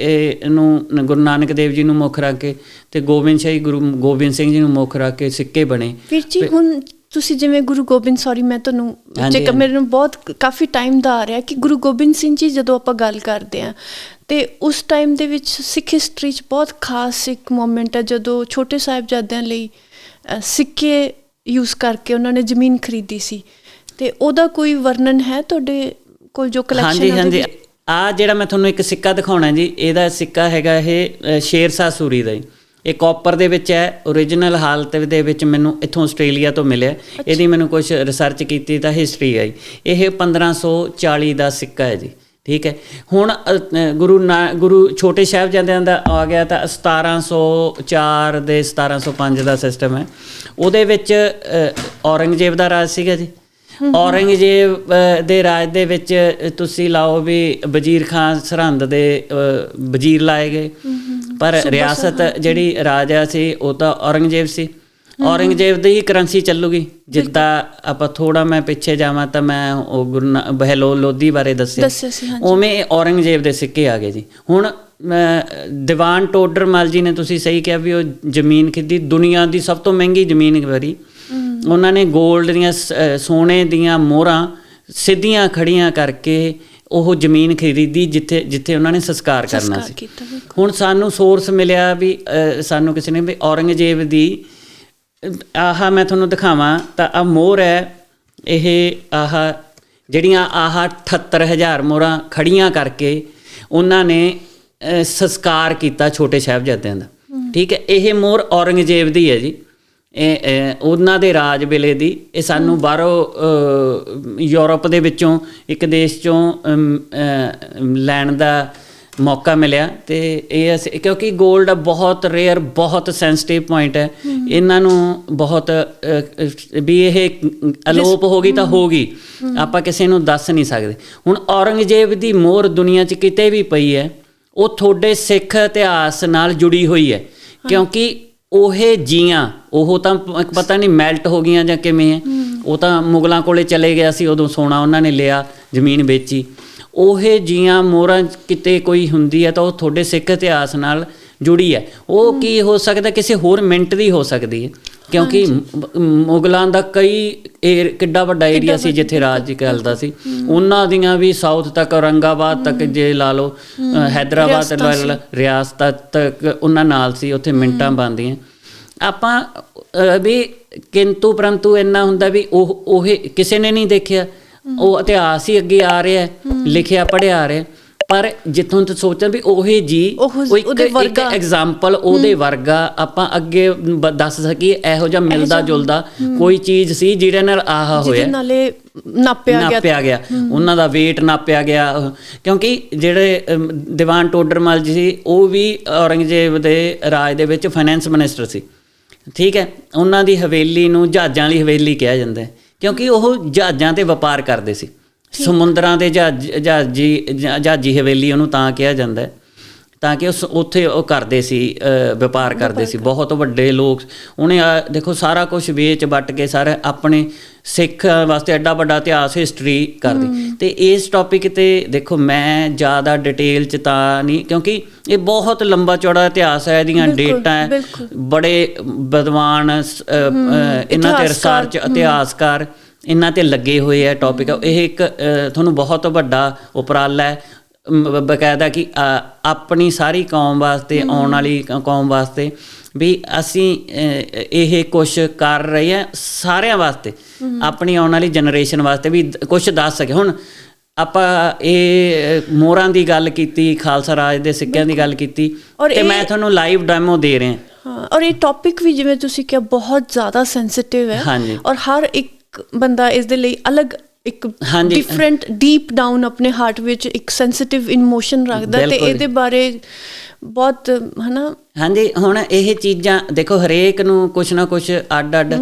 ਨੂੰ ਗੁਰੂ ਨਾਨਕ ਦੇਵ ਜੀ ਨੂੰ ਮੁੱਖ ਰੱਖ ਕੇ ਤੇ ਗੋਬਿੰਦ ਸ਼ਾਹੀ ਗੁਰੂ ਗੋਬਿੰਦ ਸਿੰਘ ਜੀ ਨੂੰ ਮੁੱਖ ਰੱਖ ਕੇ ਸਿੱਕੇ ਬਣੇ। ਵੀਰ ਜੀ ਹੁਣ ਤੁਸੀਂ ਜਿਵੇਂ ਗੁਰੂ ਗੋਬਿੰਦ ਸੌਰੀ ਮੈਂ ਤੁਹਾਨੂੰ ਜੇ ਮੇਰੇ ਨੂੰ ਬਹੁਤ ਕਾਫੀ ਟਾਈਮ ਦਾ ਆ ਰਿਹਾ ਕਿ ਗੁਰੂ ਗੋਬਿੰਦ ਸਿੰਘ ਜੀ ਜਦੋਂ ਆਪਾਂ ਗੱਲ ਕਰਦੇ ਆ ਤੇ ਉਸ ਟਾਈਮ ਦੇ ਵਿੱਚ ਸਿੱਖ ਹਿਸਟਰੀ 'ਚ ਬਹੁਤ ਖਾਸ ਇੱਕ ਮੂਮੈਂਟ ਹੈ ਜਦੋਂ ਛੋਟੇ ਸਾਹਿਬਜ਼ਾਦਿਆਂ ਲਈ ਸਿੱਕੇ ਯੂਜ਼ ਕਰਕੇ ਉਹਨਾਂ ਨੇ ਜ਼ਮੀਨ ਖਰੀਦੀ ਸੀ। ਤੇ ਉਹਦਾ ਕੋਈ ਵਰਣਨ ਹੈ ਤੁਹਾਡੇ ਕੋਲ ਜੋ ਕਲੈਕਸ਼ਨ ਹਾਂਜੀ ਹਾਂਜੀ। ਆ ਜਿਹੜਾ ਮੈਂ ਤੁਹਾਨੂੰ ਇੱਕ ਸਿੱਕਾ ਦਿਖਾਉਣਾ ਜੀ ਇਹਦਾ ਸਿੱਕਾ ਹੈਗਾ ਇਹ ਅ, ਸ਼ੇਰਸ਼ਾਹ ਸੂਰੀ ਦਾ ਜੀ। ਇਹ ਕਾਪਰ ਦੇ ਵਿੱਚ ਹੈ origignal ਹਾਲਤ ਦੇ ਵਿੱਚ ਮੈਨੂੰ ਇੱਥੋਂ ਆਸਟ੍ਰੇਲੀਆ ਤੋਂ ਮਿਲਿਆ। ਇਹਦੀ ਮੈਨੂੰ ਕੁਝ ਰਿਸਰਚ ਕੀਤੀ ਤਾਂ ਹਿਸਟਰੀ ਆਈ ਇਹ 1540 ਦਾ ਸਿੱਕਾ ਹੈ ਜੀ ਠੀਕ ਹੈ। ਹੁਣ ਗੁਰੂ ਨਾ- ਗੁਰੂ ਛੋਟੇ ਸਾਹਿਬਜ਼ਾਦਿਆਂ ਦਾ ਆ ਗਿਆ ਤਾਂ 1704 ਦੇ 1705 ਦਾ ਸਿਸਟਮ ਹੈ। ਉਹਦੇ ਵਿੱਚ ਔਰੰਗਜ਼ੇਬ ਦਾ ਰਾਜ ਸੀਗਾ ਜੀ। ਔਰੰਗਜ਼ੇਬ ਦੇ ਰਾਜ ਦੇ ਵਿੱਚ ਤੁਸੀਂ ਲਾਓ ਵੀ ਵਜ਼ੀਰ ਖਾਨ ਸਰਹੰਦ ਦੇ ਵਜ਼ੀਰ ਲਾਏ ਗਏ। ਪਰ ਰਿਆਸਤ ਜਿਹੜੀ ਰਾਜਾ ਸੀ ਉਹ ਤਾਂ ਔਰੰਗਜ਼ੇਬ ਸੀ। ਔਰੰਗਜ਼ੇਬ ਦੀ ਹੀ ਕਰੰਸੀ ਚੱਲੂਗੀ। ਜਿੱਦਾਂ ਆਪਾਂ ਥੋੜਾ ਮੈਂ ਪਿੱਛੇ ਜਾਵਾਂ ਤਾਂ ਮੈਂ ਉਹ ਗੁਰੂ ਨਾ- ਬਹਿਲੋ ਲੋਧੀ ਬਾਰੇ ਦੱਸਿਆ। ਉਵੇਂ ਔਰੰਗਜ਼ੇਬ ਦੇ ਸਿੱਕੇ ਆ ਗਏ ਜੀ। ਹੁਣ ਦੀਵਾਨ ਟੋਡਰਮਲ ਜੀ ਨੇ ਤੁਸੀਂ ਸਹੀ ਕਿਹਾ ਵੀ ਉਹ ਜ਼ਮੀਨ ਖਰੀਦੀ ਦੁਨੀਆ ਦੀ ਸਭ ਤੋਂ ਮਹਿੰਗੀ ਜ਼ਮੀਨ ਵਾਰੀ। ਉਹਨਾਂ ਨੇ 골ਡ ਦੀਆਂ ਸੋਨੇ ਦੀਆਂ ਮੋਹਰਾਂ ਸਿੱਧੀਆਂ ਖੜੀਆਂ ਕਰਕੇ ਉਹ ਜ਼ਮੀਨ ਖਰੀਦੀ ਜਿੱਥੇ ਜਿੱਥੇ ਉਹਨਾਂ ਨੇ ਸੰਸਕਾਰ ਕਰਨਾ ਸੀ। ਹੁਣ ਸਾਨੂੰ ਸੋਰਸ ਮਿਲਿਆ ਵੀ ਸਾਨੂੰ ਕਿਸੇ ਨੇ ਵੀ ਔਰੰਗਜ਼ੇਬ ਦੀ ਆਹ ਮੈਂ ਤੁਹਾਨੂੰ ਦਿਖਾਵਾਂ ਤਾਂ ਆ ਮੋਹਰ ਹੈ ਇਹ ਆਹ ਜਿਹੜੀਆਂ ਆਹ 78000 ਮੋਹਰਾਂ ਖੜੀਆਂ ਕਰਕੇ ਉਹਨਾਂ ਨੇ ਸੰਸਕਾਰ ਕੀਤਾ ਛੋਟੇ ਸਾਹਿਬਜ਼ਾਦਿਆਂ ਦਾ। ਠੀਕ ਹੈ ਇਹ ਮੋਹਰ ਔਰੰਗਜ਼ੇਬ ਦੀ ਹੈ ਜੀ। ਇਹ ਉਹਨਾਂ ਦੇ ਰਾਜ ਵੇਲੇ ਦੀ ਇਹ ਸਾਨੂੰ ਬਾਹਰੋਂ ਯੂਰਪ ਦੇ ਵਿੱਚੋਂ ਇੱਕ ਦੇਸ਼ ਚੋਂ ਲੈਣ ਦਾ ਮੌਕਾ ਮਿਲਿਆ ਤੇ ਇਹ ਕਿਉਂਕਿ 골ਡ ਬਹੁਤ ਰੇਅਰ ਬਹੁਤ ਸੈਂਸਿਟਿਵ ਪੁਆਇੰਟ ਹੈ। ਇਹਨਾਂ ਨੂੰ ਬਹੁਤ ਵੀ ਇਹ ਅਲੋਪ ਹੋ ਗਈ ਤਾਂ ਹੋ ਗਈ ਆਪਾਂ ਕਿਸੇ ਨੂੰ ਦੱਸ ਨਹੀਂ ਸਕਦੇ। ਹੁਣ ਔਰੰਗਜ਼ੇਬ ਦੀ ਮੋਹਰ ਦੁਨੀਆ 'ਚ ਕਿਤੇ ਵੀ ਪਈ ਹੈ ਉਹ ਤੁਹਾਡੇ ਸਿੱਖ ਇਤਿਹਾਸ ਨਾਲ ਜੁੜੀ ਹੋਈ ਹੈ। ਕਿਉਂਕਿ ਉਹੇ ਜੀਆਂ ਉਹ ਤਾਂ ਪ- ਪਤਾ ਨਹੀਂ ਮੈਲਟ ਹੋ ਗਈਆਂ ਜਾਂ ਕਿਵੇਂ ਹੈ। ਉਹ ਤਾਂ ਮੁਗਲਾਂ ਕੋਲੇ ਚਲੇ ਗਿਆ ਸੀ ਉਦੋਂ ਸੋਨਾ ਉਹਨਾਂ ਨੇ ਲਿਆ ਜ਼ਮੀਨ ਵੇਚੀ। ਉਹੇ ਜੀਆਂ ਮੋਹਰਾਂ ਕਿਤੇ ਕੋਈ ਹੁੰਦੀ ਹੈ ਤਾਂ ਉਹ ਤੁਹਾਡੇ ਸਿੱਖ ਇਤਿਹਾਸ ਨਾਲ ਜੁੜੀ ਹੈ। ਉਹ ਕੀ ਹੋ ਸਕਦਾ ਕਿਸੇ ਹੋਰ ਮਿੰਟ ਦੀ ਹੋ ਸਕਦੀ ਹੈ? ਕਿਉਂਕਿ ਮੁਗਲਾਂ ਦਾ ਕਈ ਕਿੱਡਾ ਵੱਡਾ ਏਰੀਆ ਸੀ ਜਿੱਥੇ ਰਾਜ ਚੱਲਦਾ ਸੀ। ਉਹਨਾਂ ਦੀਆਂ ਵੀ ਸਾਊਥ ਤੱਕ ਔਰੰਗਾਬਾਦ ਤੱਕ ਜੇ ਲਾ ਲਓ ਲਓ, ਰਿਆਸਤਾਂ ਤੱਕ ਉਹਨਾਂ ਨਾਲ ਸੀ ਉੱਥੇ ਮਿੰਟਾਂ ਬੰਦੀਆਂ ਆਪਾਂ ਵੀ ਕਿੰਤੂ ਪਰੰਤੂ ਇੰਨਾ ਹੁੰਦਾ ਵੀ ਉਹ ਉਹ ਕਿਸੇ ਨੇ ਨਹੀਂ ਦੇਖਿਆ। ਉਹ ਇਤਿਹਾਸ ਹੀ ਅੱਗੇ ਆ ਰਿਹਾ ਲਿਖਿਆ ਪੜਿਆ ਆ ਰਿਹਾ। ਪਰ ਜਿੱਥੋਂ ਤੱਕ ਸੋਚਾਂ ਵੀ ਉਹੇ ਜੀ ਉਹ- ਇੱਕ ਉਹਦੇ ਇੱਕ ਵਰਗਾ। ਐਗਜ਼ਾਮਪਲ ਉਹਦੇ ਵਰਗਾ ਆਪਾਂ ਅੱਗੇ ਦੱਸ ਸਕੀਏ ਇਹੋ ਜਿਹਾ ਮਿਲਦਾ ਜੁਲਦਾ ਕੋਈ ਚੀਜ਼ ਸੀ ਜਿਹਦੇ ਨਾਲ ਆਹ ਜਿਹਦੇ ਹੋਇਆ। ਨਾਲੇ ਨਾਪਿਆ ਗਿਆ ਨਾਪਿਆ ਗਿਆ। ਉਹਨਾਂ ਦਾ weight ਨਾਪਿਆ ਗਿਆ। ਕਿਉਂਕਿ ਜਿਹੜੇ ਦੀਵਾਨ ਟੋਡਰਮਲ ਜੀ ਸੀ ਉਹ ਵੀ ਔਰੰਗਜ਼ੇਬ ਦੇ ਰਾਜ ਦੇ ਵਿੱਚ ਫਾਈਨੈਂਸ ਮਿਨਿਸਟਰ ਸੀ। ਠੀਕ ਹੈ? ਉਹਨਾਂ ਦੀ ਹਵੇਲੀ ਨੂੰ ਜਹਾਜ਼ਾਂ ਵਾਲੀ ਹਵੇਲੀ ਕਿਹਾ ਜਾਂਦਾ ਕਿਉਂਕਿ ਉਹ ਜਹਾਜ਼ਾਂ ਤੇ ਵਪਾਰ ਕਰਦੇ ਸੀ। ਸਮੁੰਦਰਾਂ ਦੇ ਜਹਾਜ਼ ਜਹਾਜ਼ੀ ਜਹਾ- ਜਹਾਜ਼ੀ ਹਵੇਲੀ ਉਹਨੂੰ ਤਾਂ ਕਿਹਾ ਜਾਂਦਾ ਹੈ। ਤਾਂ ਕਿ ਉਸ ਉੱਥੇ ਉਹ ਕਰਦੇ ਸੀ ਵਪਾਰ ਕਰਦੇ ਸੀ। ਬਹੁਤ ਵੱਡੇ ਲੋਕ। ਉਹਨੇ ਦੇਖੋ ਸਾਰਾ ਕੁਝ ਵੇਚ ਵੱਟ ਕੇ ਸਾਰਾ ਆਪਣੇ ਸਿੱਖ ਵਾਸਤੇ ਐਡਾ ਵੱਡਾ ਇਤਿਹਾਸ ਹਿਸਟਰੀ ਕਰਦੀ। ਤੇ ਇਸ ਟੌਪਿਕ ਤੇ ਦੇਖੋ ਮੈਂ ਜ਼ਿਆਦਾ ਡਿਟੇਲ ਚ ਤਾਂ ਨਹੀਂ ਕਿਉਂਕਿ ਇਹ ਬਹੁਤ ਲੰਬਾ ਚੌੜਾ ਇਤਿਹਾਸ ਹੈ ਇਹਦੀਆਂ ਡੇਟਾ। ਬੜੇ ਵਿਦਵਾਨ ਇਹਨਾਂ ਤੇ ਰਿਸਰਚ ਇਤਿਹਾਸਕਾਰ। ਇਹਨਾਂ ਤੇ ਲੱਗੇ ਹੋਏ ਆ ਟੌਪਿਕ ਇਹ ਇੱਕ ਤੁਹਾਨੂੰ ਬਹੁਤ ਵੱਡਾ ਉਪਰਾਲਾ ਹੈ। ਬਕਾਇਦਾ ਕਿ ਆਪਣੀ ਸਾਰੀ ਕੌਮ ਵਾਸਤੇ ਆਉਣ ਵਾਲੀ ਕੌਮ ਵਾਸਤੇ ਵੀ ਅਸੀਂ ਇਹ ਕੁਝ ਕਰ ਰਹੇ ਹਾਂ ਸਾਰਿਆਂ ਵਾਸਤੇ। ਆਪਣੀ ਆਉਣ ਵਾਲੀ ਜਨਰੇਸ਼ਨ ਵਾਸਤੇ ਵੀ ਕੁਝ ਦੱਸ ਸਕੇ। ਹੁਣ ਆਪਾਂ ਇਹ ਮੋਹਰਾਂ ਦੀ ਗੱਲ ਕੀਤੀ ਖਾਲਸਾ ਰਾਜ ਦੇ ਸਿੱਕਿਆਂ ਦੀ ਗੱਲ ਕੀਤੀ ਤੇ ਮੈਂ ਤੁਹਾਨੂੰ ਲਾਈਵ ਡੈਮੋ ਦੇ ਰਿਹਾ। ਹਾਂ ਔਰ ਇਹ ਟੌਪਿਕ ਵੀ ਜਿਵੇਂ ਤੁਸੀਂ ਕਿਹਾ ਬਹੁਤ ਜ਼ਿਆਦਾ ਸੈਂਸਿਟਿਵ ਹੈ। ਔਰ ਹਰ ਇੱਕ ਬੰਦਾ ਇਸ ਦੇ ਲਈ ਅਲੱਗ ਇੱਕ। ਡਿਫਰੈਂਟ ਡੀਪ ਡਾਊਨ ਆਪਣੇ ਹਾਰਟ ਵਿੱਚ ਇੱਕ ਸੈਂਸਿਟਿਵ ਇਮੋਸ਼ਨ ਰੱਖਦਾ ਤੇ। ਇਹਦੇ ਬਾਰੇ ਬਹੁਤ ਹਨਾ ਹਾਂਜੀ ਹੁਣ ਇਹ ਚੀਜ਼ਾਂ ਦੇਖੋ ਹਰੇਕ ਨੂੰ ਕੁਛ ਨਾ ਕੁਛ ਅੱਡ ਅੱਡ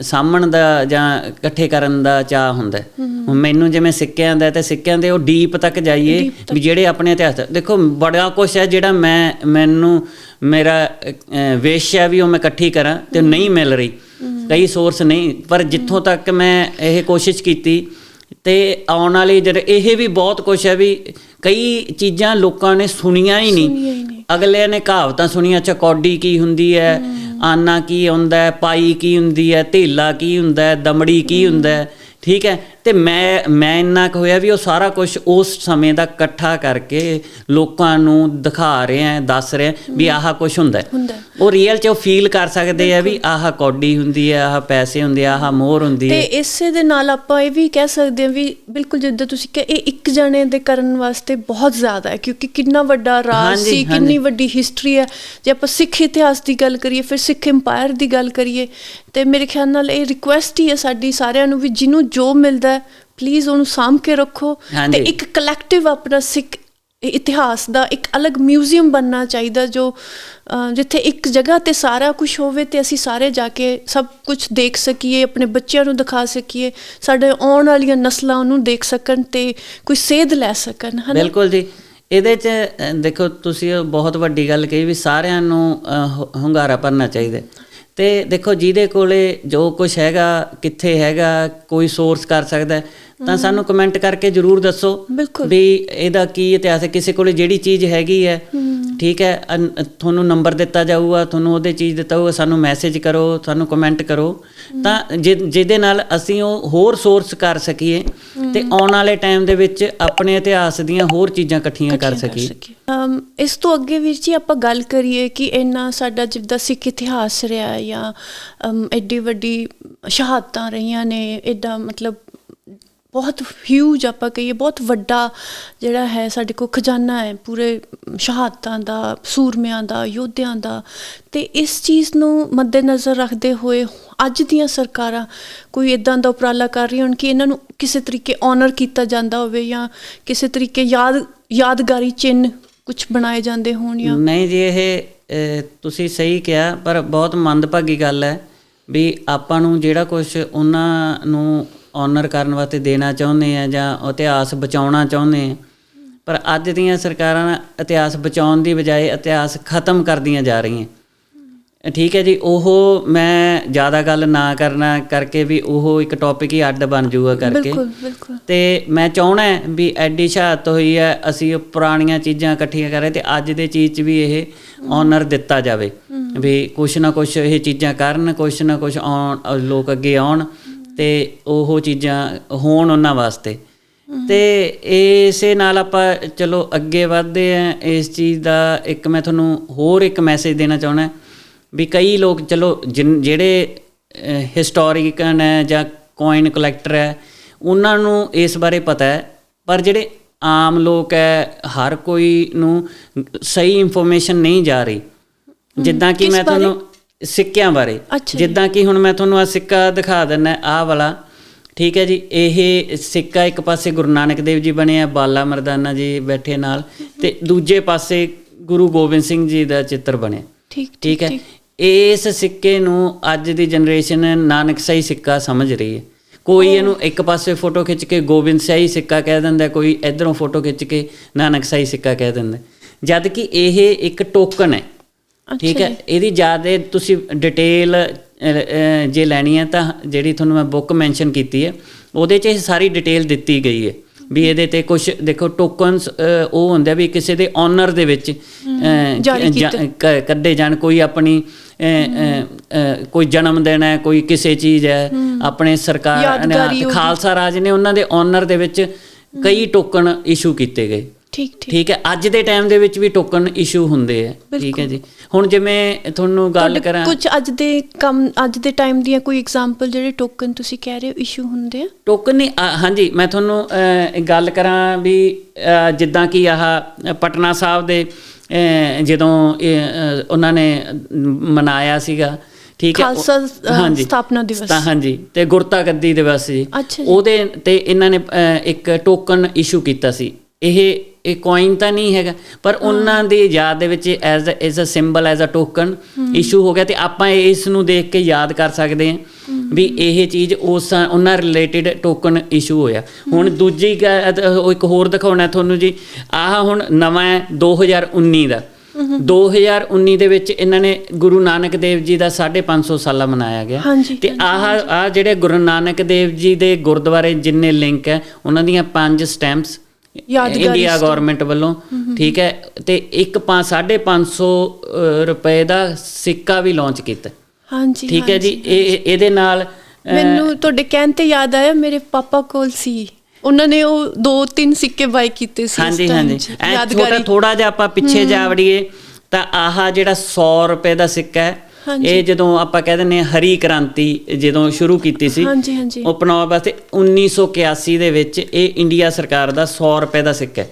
ਸਾਂਭਣ ਦਾ ਜਾਂ ਇਕੱਠੇ ਕਰਨ ਦਾ ਚਾਹ ਹੁੰਦਾ। ਹੁਣ ਮੈਨੂੰ ਜਿਵੇਂ ਸਿੱਕਿਆਂ ਦਾ ਤੇ ਸਿੱਕਿਆਂ ਦੇ ਉਹ ਡੀਪ ਤੱਕ ਜਾਈਏ ਵੀ ਜਿਹੜੇ ਆਪਣੇ ਇਤਿਹਾਸ ਦੇਖੋ ਬੜਾ ਕੁਛ ਹੈ ਜਿਹੜਾ ਮੈਂ ਮੈਨੂੰ ਮੇਰਾ ਵਿਸ਼ ਹੈ ਵੀ ਉਹ ਮੈਂ ਇਕੱਠੀ ਕਰਾਂ ਤੇ ਨਹੀਂ ਮਿਲ ਰਹੀ ਕਈ ਸੋਰਸ ਨਹੀਂ ਪਰ ਜਿੱਥੋਂ ਤੱਕ ਮੈਂ ਇਹ ਕੋਸ਼ਿਸ਼ ਕੀਤੀ ਤੇ ਆਉਣ ਵਾਲੀ ਜਿਹੜੇ ਇਹ ਵੀ ਬਹੁਤ ਕੁਛ ਹੈ ਵੀ ਕਈ ਚੀਜ਼ਾਂ ਲੋਕਾਂ ਨੇ ਸੁਣੀਆਂ ਹੀ ਨਹੀਂ। ਅਗਲੇ ਨੇ ਕਹਾਵਤਾਂ ਸੁਣੀਆਂ ਅੱਛਾ ਕੌਡੀ ਕੀ ਹੁੰਦੀ ਹੈ ਆਨਾ ਕੀ ਹੁੰਦਾ ਹੈ ਪਾਈ ਕੀ ਹੁੰਦੀ ਹੈ ਧੇਲਾ ਕੀ ਹੁੰਦਾ ਹੈ ਦਮੜੀ ਕੀ ਹੁੰਦਾ ਹੈ ਠੀਕ ਹੈ। ਤੇ ਮੈਂ ਮੈਂ ਇੰਨਾ ਕੁ ਹੋਇਆ ਵੀ ਉਹ ਸਾਰਾ ਕੁਝ ਉਸ ਸਮੇਂ ਦਾ ਇਕੱਠਾ ਕਰਕੇ ਲੋਕਾਂ ਨੂੰ ਦਿਖਾ ਰਿਹਾ ਹੈ ਦੱਸ ਰਿਹਾ ਹੈ ਵੀ ਆਹ ਕੁਝ ਹੁੰਦਾ। ਉਹ ਰੀਅਲ ਚ ਉਹ ਫੀਲ ਕਰ ਸਕਦੇ ਆ ਵੀ ਆਹ ਕੌਡੀ ਹੁੰਦੀ ਹੈ ਆਹ ਪੈਸੇ ਹੁੰਦੇ ਆ ਆਹ ਮੋਹਰ ਹੁੰਦੀ ਤੇ ਹੈ ਇਸੇ ਦੇ ਨਾਲ ਆਪਾਂ ਇਹ ਵੀ ਕਹਿ ਸਕਦੇ ਹਾਂ ਵੀ ਬਿਲਕੁਲ ਜਿੱਦਾਂ ਤੁਸੀਂ ਕਿਹਾ ਇਹ ਇੱਕ ਜਣੇ ਦੇ ਕਰਨ ਵਾਸਤੇ ਬਹੁਤ ਜ਼ਿਆਦਾ ਹੈ ਕਿਉਂਕਿ ਕਿੰਨਾ ਵੱਡਾ ਰਾਜ ਸੀ। ਕਿੰਨੀ ਵੱਡੀ ਹਿਸਟਰੀ ਹੈ ਜੇ ਆਪਾਂ ਸਿੱਖ ਇਤਿਹਾਸ ਦੀ ਗੱਲ ਕਰੀਏ ਫਿਰ ਸਿੱਖ ਇੰਪਾਇਰ ਦੀ ਗੱਲ ਕਰੀਏ ਤੇ ਮੇਰੇ ਖਿਆਲ ਨਾਲ ਇਹ ਰਿਕੁਐਸਟ ਹੀ ਹੈ ਸਾਡੀ ਸਾਰਿਆਂ ਨੂੰ ਵੀ ਜਿਹਨੂੰ ਜੋ ਮਿਲਦਾ ਪਲੀਜ਼ ਉਹਨੂੰ ਸਾਂਭ ਕੇ ਰੱਖੋ ਤੇ। ਇੱਕ ਕਲੈਕਟਿਵ ਆਪਣਾ ਸਿੱਖ ਇਤਿਹਾਸ ਦਾ ਇੱਕ ਅਲੱਗ ਮਿਊਜ਼ੀਅਮ ਬਣਨਾ ਚਾਹੀਦਾ ਜੋ ਜਿੱਥੇ ਇੱਕ ਜਗ੍ਹਾ ਤੇ ਸਾਰਾ ਕੁਝ ਹੋਵੇ ਤੇ ਅਸੀਂ ਸਾਰੇ ਜਾ ਕੇ ਸਭ ਕੁਝ ਦੇਖ ਸਕੀਏ ਆਪਣੇ ਬੱਚਿਆਂ ਨੂੰ ਦਿਖਾ ਸਕੀਏ ਸਾਡੇ ਆਉਣ ਵਾਲੀਆਂ ਨਸਲਾਂ ਉਹਨੂੰ ਦੇਖ ਸਕਣ ਤੇ ਕੋਈ ਸੇਧ ਲੈ ਸਕਣ ਹਨਾ ਬਿਲਕੁਲ ਜੀ ਇਹਦੇ ਚ ਦੇਖੋ ਤੁਸੀਂ ਬਹੁਤ ਵੱਡੀ ਗੱਲ ਕਹੀ ਵੀ ਸਾਰਿਆਂ ਨੂੰ ਹੁ- ਹੁੰਗਾਰਾ ਭਰਨਾ ਚਾਹੀਦਾ ਹੈ। ਤੇ ਦੇਖੋ ਜਿਹਦੇ ਕੋਲੇ ਜੋ ਕੁਝ ਹੈਗਾ ਕਿੱਥੇ ਹੈਗਾ ਕੋਈ ਸੋਰਸ ਕਰ ਸਕਦਾ ਤਾਂ ਸਾਨੂੰ ਕਮੈਂਟ ਕਰਕੇ ਜਰੂਰ ਦੱਸੋ। ਵੀ ਇਹਦਾ ਕੀ ਇਤਿਹਾਸ ਹੈ ਕਿਸੇ ਕੋਲੇ ਜਿਹੜੀ ਚੀਜ਼ ਹੈਗੀ ਹੈ ਠੀਕ ਹੈ ਤੁਹਾਨੂੰ ਨੰਬਰ ਦਿੱਤਾ ਜਾਊਗਾ ਤੁਹਾਨੂੰ ਉਹਦੇ ਚੀਜ਼ ਦਿੱਤਾ ਹੋਊਗਾ ਸਾਨੂੰ ਮੈਸੇਜ ਕਰੋ ਸਾਨੂੰ ਕਮੈਂਟ ਕਰੋ। ਤਾਂ ਜਿਹਦੇ ਨਾਲ ਅਸੀਂ ਉਹ ਹੋਰ ਸੋਰਸ ਕਰ ਸਕੀਏ ਤੇ ਆਉਣ ਵਾਲੇ ਟਾਈਮ ਦੇ ਵਿੱਚ ਆਪਣੇ ਇਤਿਹਾਸ ਦੀਆਂ ਹੋਰ ਚੀਜ਼ਾਂ ਇਕੱਠੀਆਂ ਕਰ ਸਕੀਏ। ਇਸ ਤੋਂ ਅੱਗੇ ਵੀਰ ਜੀ ਆਪਾਂ ਗੱਲ ਕਰੀਏ ਕਿ ਇੰਨਾ ਸਾਡਾ ਜਿੱਦਾਂ ਸਿੱਖ ਇਤਿਹਾਸ ਰਿਹਾ ਜਾਂ ਐਡੀ ਵੱਡੀ ਸ਼ਹਾਦਤਾਂ ਰਹੀਆਂ ਨੇ ਐਡਾ ਮਤਲਬ ਬਹੁਤ ਹਿਊਜ ਆਪਾਂ ਕਹੀਏ, ਬਹੁਤ ਵੱਡਾ ਜਿਹੜਾ ਹੈ ਸਾਡੇ ਕੋਲ ਖਜ਼ਾਨਾ ਹੈ ਪੂਰੇ ਸ਼ਹਾਦਤਾਂ ਦਾ, ਸੂਰਮਿਆਂ ਦਾ, ਯੋਧਿਆਂ ਦਾ। ਤੇ ਇਸ ਚੀਜ਼ ਨੂੰ ਮੱਦੇਨਜ਼ਰ ਰੱਖਦੇ ਹੋਏ ਅੱਜ ਦੀਆਂ ਸਰਕਾਰਾਂ ਕੋਈ ਇਦਾਂ ਦਾ ਉਪਰਾਲਾ ਕਰ ਰਹੀਆਂ ਹਨ ਕਿ ਇਹਨਾਂ ਨੂੰ ਕਿਸੇ ਤਰੀਕੇ ਆਨਰ ਕੀਤਾ ਜਾਂਦਾ ਹੋਵੇ ਜਾਂ ਕਿਸੇ ਤਰੀਕੇ ਯਾਦ, ਯਾਦਗਾਰੀ ਚਿੰਨ੍ਹ ਕੁਝ ਬਣਾਏ ਜਾਂਦੇ ਹੋਣ ਜਾਂ ਨਹੀਂ ਜੀ, ਇਹ ਤੁਸੀਂ ਸਹੀ ਕਿਹਾ, ਪਰ ਬਹੁਤ ਮੰਦਭਾਗੀ ਗੱਲ ਹੈ ਵੀ ਆਪਾਂ ਨੂੰ ਜਿਹੜਾ ਕੁਝ ਉਹਨਾਂ ਨੂੰ ਆਨਰ ਕਰਨ ਵਾਸਤੇ ਦੇਣਾ ਚਾਹੁੰਦੇ ਆ ਜਾਂ ਇਤਿਹਾਸ ਬਚਾਉਣਾ ਚਾਹੁੰਦੇ ਆ। ਪਰ ਅੱਜ ਦੀਆਂ ਸਰਕਾਰਾਂ ਇਤਿਹਾਸ ਬਚਾਉਣ ਦੀ ਬਜਾਏ ਇਤਿਹਾਸ ਖਤਮ ਕਰਦੀਆਂ ਜਾ ਰਹੀਆਂ। ਠੀਕ ਹੈ ਜੀ ਉਹ ਮੈਂ ਜ਼ਿਆਦਾ ਗੱਲ ਨਾ ਕਰਨਾ ਕਰਕੇ ਵੀ ਉਹ ਇੱਕ ਟੌਪਿਕ ਹੀ ਅੱਡ ਬਣ ਜਾਊਗਾ ਕਰਕੇ। ਬਿਲਕੁਲ ਬਿਲਕੁਲ। ਤੇ ਮੈਂ ਚਾਹਣਾ ਵੀ ਐਡੀ ਸ਼ਹਾਦਤ ਹੋਈ ਹੈ ਅਸੀਂ ਉਹ ਪੁਰਾਣੀਆਂ ਚੀਜ਼ਾਂ ਇਕੱਠੀਆਂ ਕਰ ਰਹੇ ਤੇ ਅੱਜ ਦੇ ਚੀਜ਼ 'ਚ ਵੀ ਇਹ ਆਨਰ ਦਿੱਤਾ ਜਾਵੇ। ਵੀ ਕੁਛ ਨਾ ਕੁਛ ਇਹ ਚੀਜ਼ਾਂ ਕਰਨ ਕੁਛ ਨਾ ਕੁਛ ਆਉਣ ਲੋਕ ਅੱਗੇ ਆਉਣ। ਤੇ ਉਹ ਚੀਜ਼ਾਂ ਹੋਣ ਉਹਨਾਂ ਵਾਸਤੇ। ਤੇ ਇਸੇ ਨਾਲ ਆਪਾਂ ਚਲੋ ਅੱਗੇ ਵਧਦੇ ਆ ਇਸ ਚੀਜ਼ ਦਾ ਇੱਕ ਮੈਂ ਤੁਹਾਨੂੰ ਹੋਰ ਇੱਕ ਮੈਸੇਜ ਦੇਣਾ ਚਾਹਣਾ ਵੀ ਕਈ ਲੋਕ ਚਲੋ ਜਿਹੜੇ ਹਿਸਟੋਰੀਕਨ ਹੈ ਜਾਂ ਕੋਇਨ ਕਲੈਕਟਰ ਹੈ ਉਹਨਾਂ ਨੂੰ ਇਸ ਬਾਰੇ ਪਤਾ ਹੈ ਪਰ ਜਿਹੜੇ ਆਮ ਲੋਕ ਹੈ ਹਰ ਕੋਈ ਨੂੰ ਸਹੀ ਇਨਫੋਰਮੇਸ਼ਨ ਨਹੀਂ ਜਾ ਰਹੀ। ਜਿੱਦਾਂ ਕਿ ਮੈਂ? ਤੁਹਾਨੂੰ ਸਿੱਕਿਆਂ ਬਾਰੇ। ਜਿੱਦਾਂ ਕਿ ਹੁਣ ਮੈਂ ਤੁਹਾਨੂੰ ਆ ਸਿੱਕਾ ਦਿਖਾ ਦਿੰਨਾ ਆਹ ਵਾਲਾ। ਠੀਕ ਹੈ ਜੀ ਇਹ ਸਿੱਕਾ ਇੱਕ ਪਾਸੇ ਗੁਰੂ ਨਾਨਕ ਦੇਵ ਜੀ ਬਣੇ ਆ ਬਾਲਾ ਮਰਦਾਨਾ ਜੀ ਬੈਠੇ ਨਾਲ ਤੇ ਦੂਜੇ ਪਾਸੇ ਗੁਰੂ ਗੋਬਿੰਦ ਸਿੰਘ ਜੀ ਦਾ ਚਿੱਤਰ ਬਣਿਆ। ਠੀਕ ਠੀਕ ਹੈ? ਇਸ ਸਿੱਕੇ ਨੂੰ ਅੱਜ ਦੀ ਜਨਰੇਸ਼ਨ ਨਾਨਕ ਸਹੀ ਸਿੱਕਾ ਸਮਝ ਰਹੀ ਹੈ। ਕੋਈ ਇਹਨੂੰ ਇੱਕ ਪਾਸੇ ਫੋਟੋ ਖਿੱਚ ਕੇ ਗੋਬਿੰਦ ਸਹੀ ਸਿੱਕਾ ਕਹਿ ਦਿੰਦਾ ਕੋਈ ਇਧਰੋਂ ਫੋਟੋ ਖਿੱਚ ਕੇ ਨਾਨਕ ਸਹੀ ਸਿੱਕਾ ਕਹਿ ਦਿੰਦਾ। ਜਦ ਕਿ ਇਹ ਇੱਕ ਟੋਕਨ ਹੈ। ਠੀਕ ਹੈ? ਇਹਦੀ ਜ਼ਿਆਦਾ ਤੁਸੀਂ ਡਿਟੇਲ ਜੇ ਲੈਣੀ ਹੈ ਤਾਂ ਜਿਹੜੀ ਤੁਹਾਨੂੰ ਮੈਂ ਬੁੱਕ ਮੈਂਸ਼ਨ ਕੀਤੀ ਹੈ ਉਹਦੇ 'ਚ ਸਾਰੀ ਡਿਟੇਲ ਦਿੱਤੀ ਗਈ ਹੈ ਵੀ ਇਹਦੇ ਤੇ ਕੁਝ ਦੇਖੋ ਟੋਕਨਸ ਉਹ ਹੁੰਦੇ ਵੀ ਕਿਸੇ ਦੇ ਆਨਰ ਦੇ ਵਿੱਚ ਕੱਢੇ ਜਾਣ ਕੋਈ ਆਪਣੀ ਕੋਈ ਜਨਮ ਦਿਨ ਹੈ ਕੋਈ ਕਿਸੇ ਚੀਜ਼ ਹੈ ਆਪਣੇ ਸਰਕਾਰ ਨੇ। ਖਾਲਸਾ ਰਾਜ ਨੇ ਉਹਨਾਂ ਦੇ ਆਨਰ ਦੇ ਵਿੱਚ ਕਈ ਟੋਕਨ ਇਸ਼ੂ ਕੀਤੇ ਗਏ। ਠੀਕ ਠੀਕ। ਠੀਕ ਹੈ ਅੱਜ ਦੇ ਟਾਈਮ ਦੇ ਵਿੱਚ ਵੀ ਟੋਕਨ ਇਸ਼ੂ ਹੁੰਦੇ ਆ। ਠੀਕ ਹੈ ਜੀ। ਹੁਣ ਜਿਵੇਂ ਤੁਹਾਨੂੰ ਗੱਲ ਕਰਾਂ ਕੁਝ ਅੱਜ ਦੇ ਕੰਮ ਅੱਜ ਦੇ ਟਾਈਮ ਦੀਆਂ ਕੋਈ ਐਗਜ਼ਾਮਪਲ ਜਿਹੜੇ ਟੋਕਨ ਤੁਸੀਂ ਕਹਿ ਰਹੇ ਹੋ ਇਸ਼ੂ ਹੁੰਦੇ ਆ? ਟੋਕਨ ਨਹੀਂ ਹਾਂਜੀ ਮੈਂ ਤੁਹਾਨੂੰ ਗੱਲ ਕਰਾਂ ਵੀ ਜਿੱਦਾਂ ਕਿ ਆਹ ਪਟਨਾ ਸਾਹਿਬ ਦੇ ਜਦੋਂ ਉਹਨਾਂ ਨੇ ਮਨਾਇਆ ਸੀਗਾ। ਠੀਕ ਹੈ ਖਾਲਸਾ, ਸਥਾਪਨਾ ਦਿਵਸ। ਤਾਂ ਹਾਂਜੀ ਤੇ ਗੁਰਤਾ ਗੱਦੀ ਦਿਵਸ ਜੀ। ਉਹਦੇ ਤੇ ਇਹਨਾਂ ਨੇ ਇੱਕ ਟੋਕਨ ਇਸ਼ੂ ਕੀਤਾ ਸੀ। ਇਹ ਇਹ ਕੋਇਨ ਤਾਂ ਨਹੀਂ ਹੈਗਾ। ਪਰ ਉਹਨਾਂ ਦੀ ਯਾਦ ਦੇ ਵਿੱਚ as as a symbol as a token issue ਹੋ। ਗਿਆ ਤੇ ਆਪਾਂ ਇਸ ਨੂੰ ਦੇਖ ਕੇ ਯਾਦ ਕਰ ਸਕਦੇ ਹਾਂ ਵੀ ਇਹ ਚੀਜ਼ ਉਸ ਉਹਨਾਂ ਰਿਲੇਟਡ ਟੋਕਨ ਇਸ਼ੂ ਹੋਇਆ। ਹੁਣ ਦੂਜੀ ਇੱਕ ਹੋਰ ਦਿਖਾਉਣਾ ਤੁਹਾਨੂੰ ਜੀ। ਆਹ ਹੁਣ ਨਵਾਂ ਹੈ 2019 ਦਾ। 2019 ਦੇ ਵਿੱਚ ਇਹਨਾਂ ਨੇ ਗੁਰੂ ਨਾਨਕ ਦੇਵ ਜੀ ਦਾ 550 ਸਾਲਾ ਮਨਾਇਆ ਗਿਆ। ਤੇ ਆਹ ਆ ਜਿਹੜੇ ਗੁਰੂ ਨਾਨਕ ਦੇਵ ਜੀ ਦੇ ਗੁਰਦੁਆਰੇ ਜਿੰਨੇ ਲਿੰਕ ਹੈ ਉਹਨਾਂ ਦੀਆਂ ਪੰਜ ਸਟੈਂਪਸ ਇੰਡੀਆ। ਗਵਰਨਮੈਂਟ ਵੱਲੋਂ ਠੀਕ ਹੈ ਤੇ ਇੱਕ 550 ਰੁਪਏ ਦਾ ਸਿੱਕਾ ਵੀ ਲਾਂਚ ਕੀਤਾ ਹਾਂਜੀ ਠੀਕ ਹੈ ਜੀ। ਇਹ ਇਹ- ਇਹਦੇ ਨਾਲ ਮੈਨੂੰ ਤੁਹਾਡੇ ਕਹਿਣ ਤੇ ਯਾਦ ਆਇਆ ਮੇਰੇ ਪਾਪਾ ਕੋਲ ਸੀ ਉਹਨਾਂ ਨੇ ਉਹ ਦੋ ਤਿੰਨ ਸਿੱਕੇ ਬਾਈ ਕੀਤੇ ਸੀ ਹਾਂਜੀ ਹਾਂਜੀ ਯਾਦਗਾਰੀ ਥੋੜਾ ਜਿਹਾ ਆਪਾਂ ਪਿੱਛੇ ਜਾ ਵੜੀਏ ਤਾਂ ਆਹ ਜਿਹੜਾ 100 ਰੁਪਏ ਦਾ ਸਿੱਕਾ ਹੈ। ਇਹ ਜਦੋਂ ਆਪਾਂ ਕਹਿ ਹਾਂ ਹਰੀ ਕ੍ਰਾਂਤੀ ਜਦੋਂ ਸ਼ੁਰੂ ਕੀਤੀ ਸੀ ਹਾਂਜੀ ਹਾਂਜੀ। ਉਹ ਅਪਣਾਉਣ ਵਾਸਤੇ 1981 ਦੇ ਵਿੱਚ ਇਹ ਇੰਡੀਆ ਸਰਕਾਰ ਦਾ 100 ਰੁਪਏ ਦਾ ਸਿੱਕਾ ਹੈ।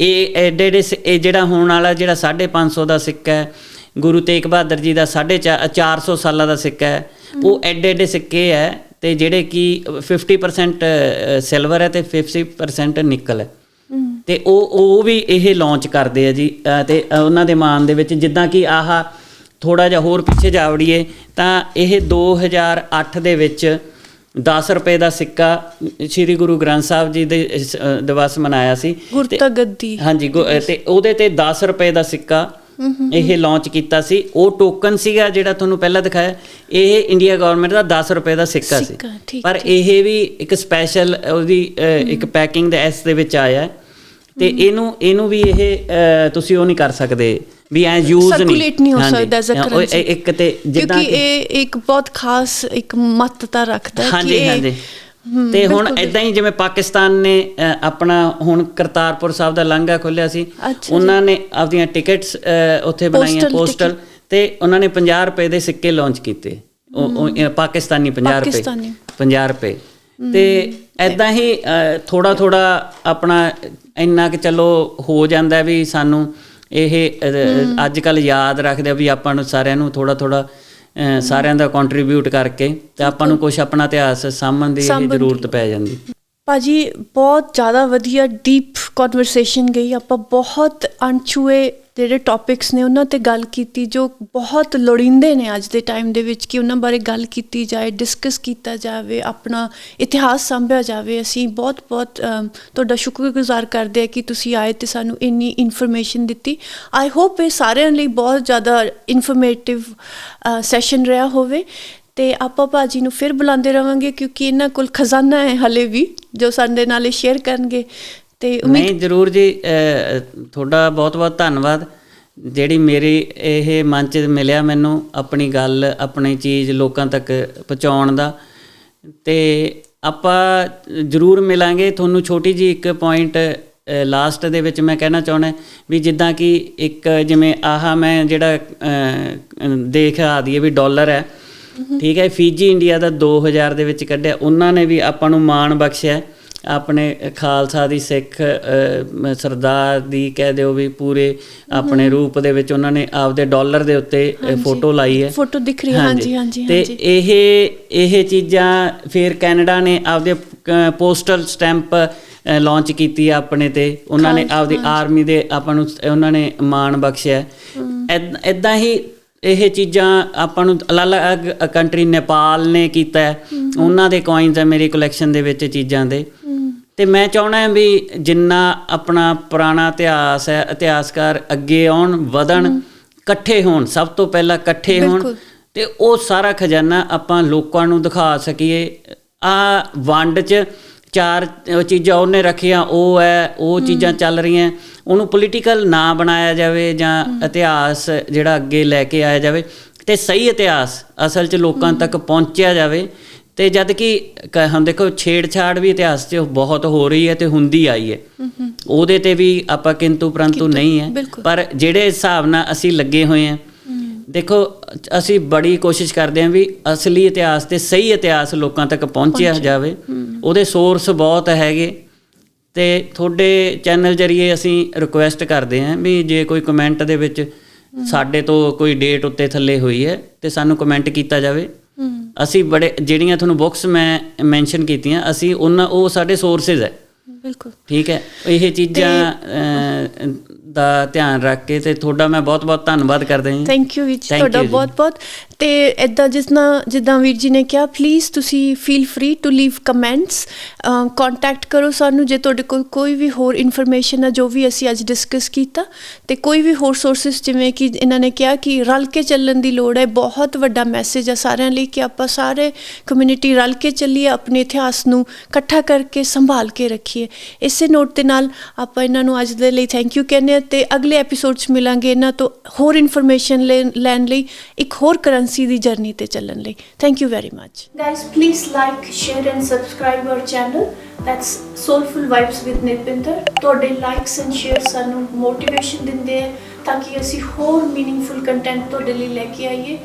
ਇਹ ਐਡੇ ਐਡੇ ਇਹ ਜਿਹੜਾ ਹੋਣ ਵਾਲਾ ਜਿਹੜਾ 550 ਦਾ ਸਿੱਕਾ ਹੈ ਗੁਰੂ ਤੇਗ ਬਹਾਦਰ ਜੀ ਦਾ 450 ਸਾਲਾਂ ਦਾ ਸਿੱਕਾ ਹੈ। ਉਹ ਐਡੇ ਐਡੇ ਸਿੱਕੇ ਹੈ ਤੇ ਜਿਹੜੇ ਕਿ 50% ਸਿਲਵਰ ਹੈ ਤੇ 50% ਨਿਕਲ ਹੈ। ਤੇ ਉਹ ਉਹ ਵੀ ਇਹ ਲਾਂਚ ਕਰਦੇ ਆ ਜੀ ਤੇ ਉਹਨਾਂ ਦੇ ਮਾਨ ਦੇ ਵਿੱਚ ਜਿੱਦਾਂ ਕਿ ਆਹ ਥੋੜਾ ਜਿਹਾ ਹੋਰ ਪਿੱਛੇ ਜਾ ਵੜੀਏ ਤਾਂ ਇਹ 2008 ਦੇ ਵਿੱਚ 10 ਰੁਪਏ ਦਾ ਸਿੱਕਾ ਸ੍ਰੀ ਗੁਰੂ ਗ੍ਰੰਥ ਸਾਹਿਬ ਜੀ ਦੇ ਦਿਵਸ ਮਨਾਇਆ ਸੀ। ਗੁਰਤਾ ਗੱਦੀ ਹਾਂਜੀ ਤੇ ਉਹਦੇ ਤੇ 10 ਰੁਪਏ ਦਾ ਸਿੱਕਾ ਇਹ ਲਾਂਚ ਕੀਤਾ ਸੀ। ਉਹ ਟੋਕਨ ਸੀਗਾ ਜਿਹੜਾ ਤੁਹਾਨੂੰ ਪਹਿਲਾਂ ਦਿਖਾਇਆ। ਇਹ ਇੰਡੀਆ ਗਵਰਨਮੈਂਟ ਦਾ 10 ਰੁਪਏ ਦਾ ਸਿੱਕਾ ਸੀ। ਪਰ ਇਹ ਵੀ ਇੱਕ ਸਪੈਸ਼ਲ ਉਹਦੀ ਇੱਕ ਪੈਕਿੰਗ ਦੇ ਐਸ ਦੇ ਵਿੱਚ ਆਇਆ। ਤੇ ਇਹਨੂੰ ਇਹਨੂੰ ਵੀ ਇਹ ਤੁਸੀਂ ਉਹ ਨਹੀਂ ਕਰ ਸਕਦੇ। ਵੀ ਐ ਯੂਜ਼ ਨਹੀਂ। ਸਰਕੂਲੇਟ ਨਹੀਂ ਹੋ। ਸਕਦਾ ਐਜ਼ ਅ ਕਰੰਸੀ ਇੱਕ ਤੇ ਜਿੱਦਾਂ ਕਿ- ਇਹ ਇੱਕ ਬਹੁਤ ਖਾਸ ਇੱਕ ਮਹੱਤਤਾ ਰੱਖਦਾ ਹੈ ਕਿ ਹਾਂਜੀ ਤੇ ਹੁਣ ਇਦਾਂ ਹੀ ਜਿਵੇਂ ਪਾਕਿਸਤਾਨ ਨੇ ਆਪਣਾ ਹੁਣ ਕਰਤਾਰਪੁਰ ਸਾਹਿਬ ਦਾ ਲਾਂਘਾ ਖੋਲਿਆ ਸੀ। ਉਹਨਾਂ ਨੇ ਆਪਣੀਆਂ ਟਿਕਟਸ ਉੱਥੇ ਬਣਾਈਆਂ ਪੋਸਟਲ ਤੇ ਉਹਨਾਂ ਨੇ 50 ਰੁਪਏ ਦੇ ਸਿੱਕੇ ਲਾਂਚ ਕੀਤੇ। ਪਾਕਿਸਤਾਨੀ 50 ਰੁਪਏ। ਪਾਕਿਸਤਾਨੀ। 50 ਰੁਪਏ। ਤੇ ਐਦਾਂ ਹੀ ਥੋੜਾ ਥੋੜਾ ਆਪਣਾ ਇੰਨਾ ਕਿ ਚਲੋ ਹੋ ਜਾਂਦਾ ਵੀ ਸਾਨੂੰ ਇਹ ਅੱਜ ਕੱਲ ਯਾਦ ਰੱਖਦੇ ਆ ਵੀ ਆਪਾਂ ਨੂੰ ਸਾਰਿਆਂ ਨੂੰ ਥੋੜਾ ਥੋੜਾ ਸਾਰਿਆਂ ਦਾ ਕੰਟਰੀਬਿਊਟ ਕਰਕੇ ਤੇ ਆਪਾਂ ਨੂੰ ਕੁਝ ਆਪਣਾ ਇਤਿਹਾਸ ਸਾਂਭਣ ਦੀ। ਜ਼ਰੂਰਤ ਪੈ ਜਾਂਦੀ। ਭਾਜੀ, ਬਹੁਤ ਜ਼ਿਆਦਾ ਵਧੀਆ ਡੀਪ ਕਨਵਰਸੇਸ਼ਨ ਗਈ। ਆਪਾਂ ਬਹੁਤ ਅਣਛੂਏ ਜਿਹੜੇ ਟੌਪਿਕਸ ਨੇ, ਉਹਨਾਂ ਤੇ ਗੱਲ ਕੀਤੀ, ਜੋ ਬਹੁਤ ਲੋੜੀਂਦੇ ਨੇ ਅੱਜ ਦੇ ਟਾਈਮ ਦੇ ਵਿੱਚ, ਕਿ ਉਹਨਾਂ ਬਾਰੇ ਗੱਲ ਕੀਤੀ ਜਾਏ ਡਿਸਕਸ ਕੀਤਾ ਜਾਵੇ, ਆਪਣਾ ਇਤਿਹਾਸ ਸਾਂਭਿਆ ਜਾਵੇ। ਅਸੀਂ ਬਹੁਤ ਬਹੁਤ ਤੁਹਾਡਾ ਸ਼ੁਕਰਗੁਜ਼ਾਰ ਕਰਦੇ ਹਾਂ ਕਿ ਤੁਸੀਂ ਆਏ ਤੇ ਸਾਨੂੰ ਇੰਨੀ ਇਨਫੋਰਮੇਸ਼ਨ ਦਿੱਤੀ। ਆਈ ਹੋਪ ਇਹ ਸਾਰਿਆਂ ਲਈ ਬਹੁਤ ਜ਼ਿਆਦਾ ਇਨਫੋਰਮੇਟਿਵ ਸੈਸ਼ਨ ਰਿਹਾ ਹੋਵੇ। ਤੇ ਆਪਾਂ ਭਾਜੀ ਨੂੰ ਫਿਰ ਬੁਲਾਉਂਦੇ ਰਵਾਂਗੇ ਕਿਉਂਕਿ ਇਹਨਾਂ ਕੋਲ ਖਜ਼ਾਨਾ ਹੈ ਹਲੇ ਵੀ, ਜੋ ਸਾਡੇ ਨਾਲ ਇਹ ਸ਼ੇਅਰ ਕਰਨਗੇ। ਤੇ ਉਮੀਦ ਨਹੀਂ, ਜ਼ਰੂਰ ਜੀ ਤੁਹਾਡਾ ਬਹੁਤ ਬਹੁਤ ਧੰਨਵਾਦ। ਜਿਹੜੀ ਮੇਰੀ ਇਹ ਮੰਚ ਮਿਲਿਆ ਮੈਨੂੰ ਆਪਣੀ ਗੱਲ, ਆਪਣੀ ਚੀਜ਼ ਲੋਕਾਂ ਤੱਕ ਪਹੁੰਚਾਉਣ ਦਾ। ਤੇ ਆਪਾਂ ਜ਼ਰੂਰ ਮਿਲਾਂਗੇ। ਤੁਹਾਨੂੰ ਛੋਟੀ ਜੀ ਇੱਕ ਪੁਆਇੰਟ ਲਾਸਟ ਦੇ ਵਿੱਚ ਮੈਂ ਕਹਿਣਾ ਚਾਹੁੰਦਾ ਵੀ ਜਿੱਦਾਂ ਕਿ ਇੱਕ ਜਿਵੇਂ ਆਹਾ ਮੈਂ ਜਿਹੜਾ ਦੇਖ ਆ ਦਈਏ ਵੀ ਡਾਲਰ ਹੈ ਠੀਕ ਹੈ ਫੀਜੀ ਇੰਡੀਆ ਦਾ 2000 ਦੇ ਵਿੱਚ ਕੱਢਿਆ। ਉਹਨਾਂ ਨੇ ਵੀ ਆਪਾਂ ਨੂੰ ਮਾਣ ਬਖਸ਼ਿਆ। ਆਪਣੇ ਖਾਲਸਾ ਦੀ ਸਿੱਖ ਸਰਦਾਰ ਦੀ ਕਹਿ ਦਿਓ ਵੀ ਪੂਰੇ ਆਪਣੇ ਰੂਪ ਦੇ ਵਿੱਚ ਉਹਨਾਂ ਨੇ ਆਪਦੇ ਡਾਲਰ ਦੇ ਉੱਤੇ ਫੋਟੋ ਲਾਈ ਹੈ। ਫੋਟੋ ਦਿਖ ਰਹੀ ਹੈ। ਹਾਂਜੀ। ਹਾਂਜੀ ਤੇ ਇਹ ਇਹ ਚੀਜ਼ਾਂ ਫਿਰ ਕੈਨੇਡਾ ਨੇ ਆਪਦੇ ਪੋਸਟਲ ਸਟੈਂਪ ਲਾਂਚ ਕੀਤੀ ਆਪਣੇ ਤੇ। ਉਹਨਾਂ ਨੇ ਆਪਦੀ ਆਰਮੀ ਦੇ ਆਪਾਂ ਨੂੰ ਉਹਨਾਂ ਨੇ ਮਾਣ ਬਖਸ਼ਿਆ। ਇਦਾਂ ਹੀ ਇਹ ਚੀਜ਼ਾਂ ਆਪਾਂ ਨੂੰ ਅਲੱਗ-ਅਲੱਗ ਕੰਟਰੀ ਨੇਪਾਲ ਨੇ ਕੀਤਾ ਹੈ। ਉਹਨਾਂ ਦੇ ਕੋਇਨਸ ਹੈ ਮੇਰੀ ਕਲੈਕਸ਼ਨ ਦੇ ਵਿੱਚ ਚੀਜ਼ਾਂ ਦੇ। ਤੇ ਮੈਂ ਚਾਹਣਾ ਹੈ ਵੀ ਜਿੰਨਾ ਆਪਣਾ ਪੁਰਾਣਾ ਇਤਿਹਾਸ ਹੈ ਇਤਿਹਾਸਕਾਰ ਅੱਗੇ ਆਉਣ ਵਧਣ ਇਕੱਠੇ ਹੋਣ ਸਭ ਤੋਂ ਪਹਿਲਾਂ ਇਕੱਠੇ ਹੋਣ। ਤੇ ਉਹ ਸਾਰਾ ਖਜ਼ਾਨਾ ਆਪਾਂ ਲੋਕਾਂ ਨੂੰ ਦਿਖਾ ਸਕੀਏ। ਆ ਵੰਡ 'ਚ ਚਾਰ ਚੀਜ਼ਾਂ ਉਹਨੇ ਰੱਖੀਆਂ ਉਹ ਹੈ ਉਹ ਚੀਜ਼ਾਂ ਚੱਲ ਰਹੀਆਂ। ਉਹਨੂੰ ਪੋਲੀਟੀਕਲ ਨਾ ਬਣਾਇਆ ਜਾਵੇ ਜਾਂ ਇਤਿਹਾਸ ਜਿਹੜਾ ਅੱਗੇ ਲੈ ਕੇ ਆਇਆ ਜਾਵੇ ਤੇ ਸਹੀ ਇਤਿਹਾਸ ਅਸਲ 'ਚ ਲੋਕਾਂ ਤੱਕ ਪਹੁੰਚਿਆ ਜਾਵੇ। ਤੇ ਜਦ ਕਿ ਹੁਣ ਦੇਖੋ ਛੇੜਛਾੜ ਵੀ ਇਤਿਹਾਸ 'ਚ ਬਹੁਤ ਹੋ ਰਹੀ ਹੈ ਤੇ ਹੁੰਦੀ ਆਈ ਹੈ। ਉਹਦੇ ਤੇ ਵੀ ਆਪਾਂ ਕਿੰਤੂ ਪਰੰਤੂ ਨਹੀਂ ਹੈ। ਪਰ ਜਿਹੜੇ ਹਿਸਾਬ ਨਾਲ ਅਸੀਂ ਲੱਗੇ ਹੋਏ ਹਾਂ ਦੇਖੋ ਅਸੀਂ ਬੜੀ ਕੋਸ਼ਿਸ਼ ਕਰਦੇ ਹਾਂ ਵੀ ਅਸਲੀ ਇਤਿਹਾਸ ਤੇ ਸਹੀ ਇਤਿਹਾਸ ਲੋਕਾਂ ਤੱਕ ਪਹੁੰਚਿਆ ਜਾਵੇ। ਉਹਦੇ ਸੋਰਸ ਬਹੁਤ ਹੈਗੇ। ਤੇ ਤੁਹਾਡੇ ਚੈਨਲ ਜਰੀਏ ਅਸੀਂ ਰਿਕੁਐਸਟ ਕਰਦੇ ਹਾਂ ਵੀ ਜੇ ਕੋਈ ਕਮੈਂਟ ਦੇ ਵਿੱਚ ਸਾਡੇ ਤੋਂ ਕੋਈ ਡੇਟ ਉੱਤੇ ਥੱਲੇ ਹੋਈ ਹੈ ਤੇ ਸਾਨੂੰ ਕਮੈਂਟ ਕੀਤਾ ਜਾਵੇ। ਅਸੀਂ ਬੜੇ ਜਿਹੜੀਆਂ ਤੁਹਾਨੂੰ ਬੁੱਕਸ ਮੈਂ ਮੈਂਸ਼ਨ ਕੀਤੀਆਂ ਅਸੀਂ ਉਹਨਾਂ ਉਹ ਸਾਡੇ ਸੋਰਸਸ ਹੈ। ਬਿਲਕੁਲ। ਠੀਕ ਹੈ? ਇਹ ਚੀਜ਼ਾਂ ਦਾ ਧਿਆਨ ਰੱਖ ਕੇ ਤੇ ਤੁਹਾਡਾ ਮੈਂ ਬਹੁਤ-ਬਹੁਤ ਧੰਨਵਾਦ ਕਰਦੇ ਹਾਂ ਥੈਂਕ ਯੂ ਜੀ ਤੁਹਾਡਾ you ਜੀ। ਬਹੁਤ ਬਹੁਤ ਤੇ ਇਦਾਂ ਜਿਸਨਾ ਜਿੱਦਾਂ ਵੀਰ ਜੀ ਨੇ ਕਿਹਾ ਪਲੀਜ਼ ਤੁਸੀਂ feel free to leave comments contact ਕਰੋ ਸਾਨੂੰ ਜੇ ਤੁਹਾਡੇ ਕੋਲ ਕੋਈ ਵੀ ਹੋਰ ਇਨਫੋਰਮੇਸ਼ਨ ਹੈ ਜੋ ਵੀ ਅਸੀਂ ਅੱਜ ਡਿਸਕਸ ਕੀਤਾ ਤੇ ਕੋਈ ਵੀ ਹੋਰ ਸੋਰਸਸ ਜਿਵੇਂ ਕਿ ਇਹਨਾਂ ਨੇ ਕਿਹਾ ਕਿ ਰਲ ਕੇ ਚੱਲਣ ਦੀ ਲੋੜ ਹੈ, ਬਹੁਤ ਵੱਡਾ ਮੈਸੇਜ ਹੈ ਸਾਰਿਆਂ ਲਈ ਕਿ ਆਪਾਂ ਸਾਰੇ ਕਮਿਊਨਿਟੀ ਰਲ ਕੇ ਚੱਲੀਏ, ਆਪਣੇ ਇਤਿਹਾਸ ਨੂੰ ਇਕੱਠਾ ਕਰਕੇ ਸੰਭਾਲ ਕੇ ਰੱਖੀਏ। ਇਸੇ ਨੋਟ ਦੇ ਨਾਲ ਆਪਾਂ ਇਹਨਾਂ ਨੂੰ ਅੱਜ ਦੇ ਲਈ ਥੈਂਕ ਯੂ ਕਹਿੰਦੇ ਹਾਂ ਤੇ ਅਗਲੇ ਐਪੀਸੋਡ 'ਚ ਮਿਲਾਂਗੇ ਇਹਨਾਂ ਤੋਂ ਹੋਰ ਇਨਫੋਰਮੇਸ਼ਨ ਲੈਣ ਲਈ ਇੱਕ ਹੋਰ ਕਰੰਸੀ ਦੀ ਜਰਨੀ ਤੇ ਚੱਲਣ ਲਈ। Thank you very much guys please like share and subscribe our channel that's soulful vibes with Nirpinder ਤੁਹਾਡੇ ਲਾਈਕਸ ਐਂਡ ਸ਼ੇਅਰ ਸਾਨੂੰ ਮੋਟੀਵੇਸ਼ਨ ਦਿੰਦੇ ਹੈ ਤਾਂ ਕਿ ਅਸੀਂ ਹੋਰ ਮੀਨਿੰਗਫੁਲ ਕੰਟੈਂਟ ਤੁਹਾਡੇ ਲਈ ਲੈ ਕੇ ਆਈਏ।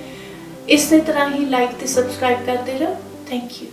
ਇਸੇ ਤਰ੍ਹਾਂ ਹੀ ਲਾਈਕ ਤੇ ਸਬਸਕ੍ਰਾਈਬ ਕਰਦੇ ਰਹੋ। Thank you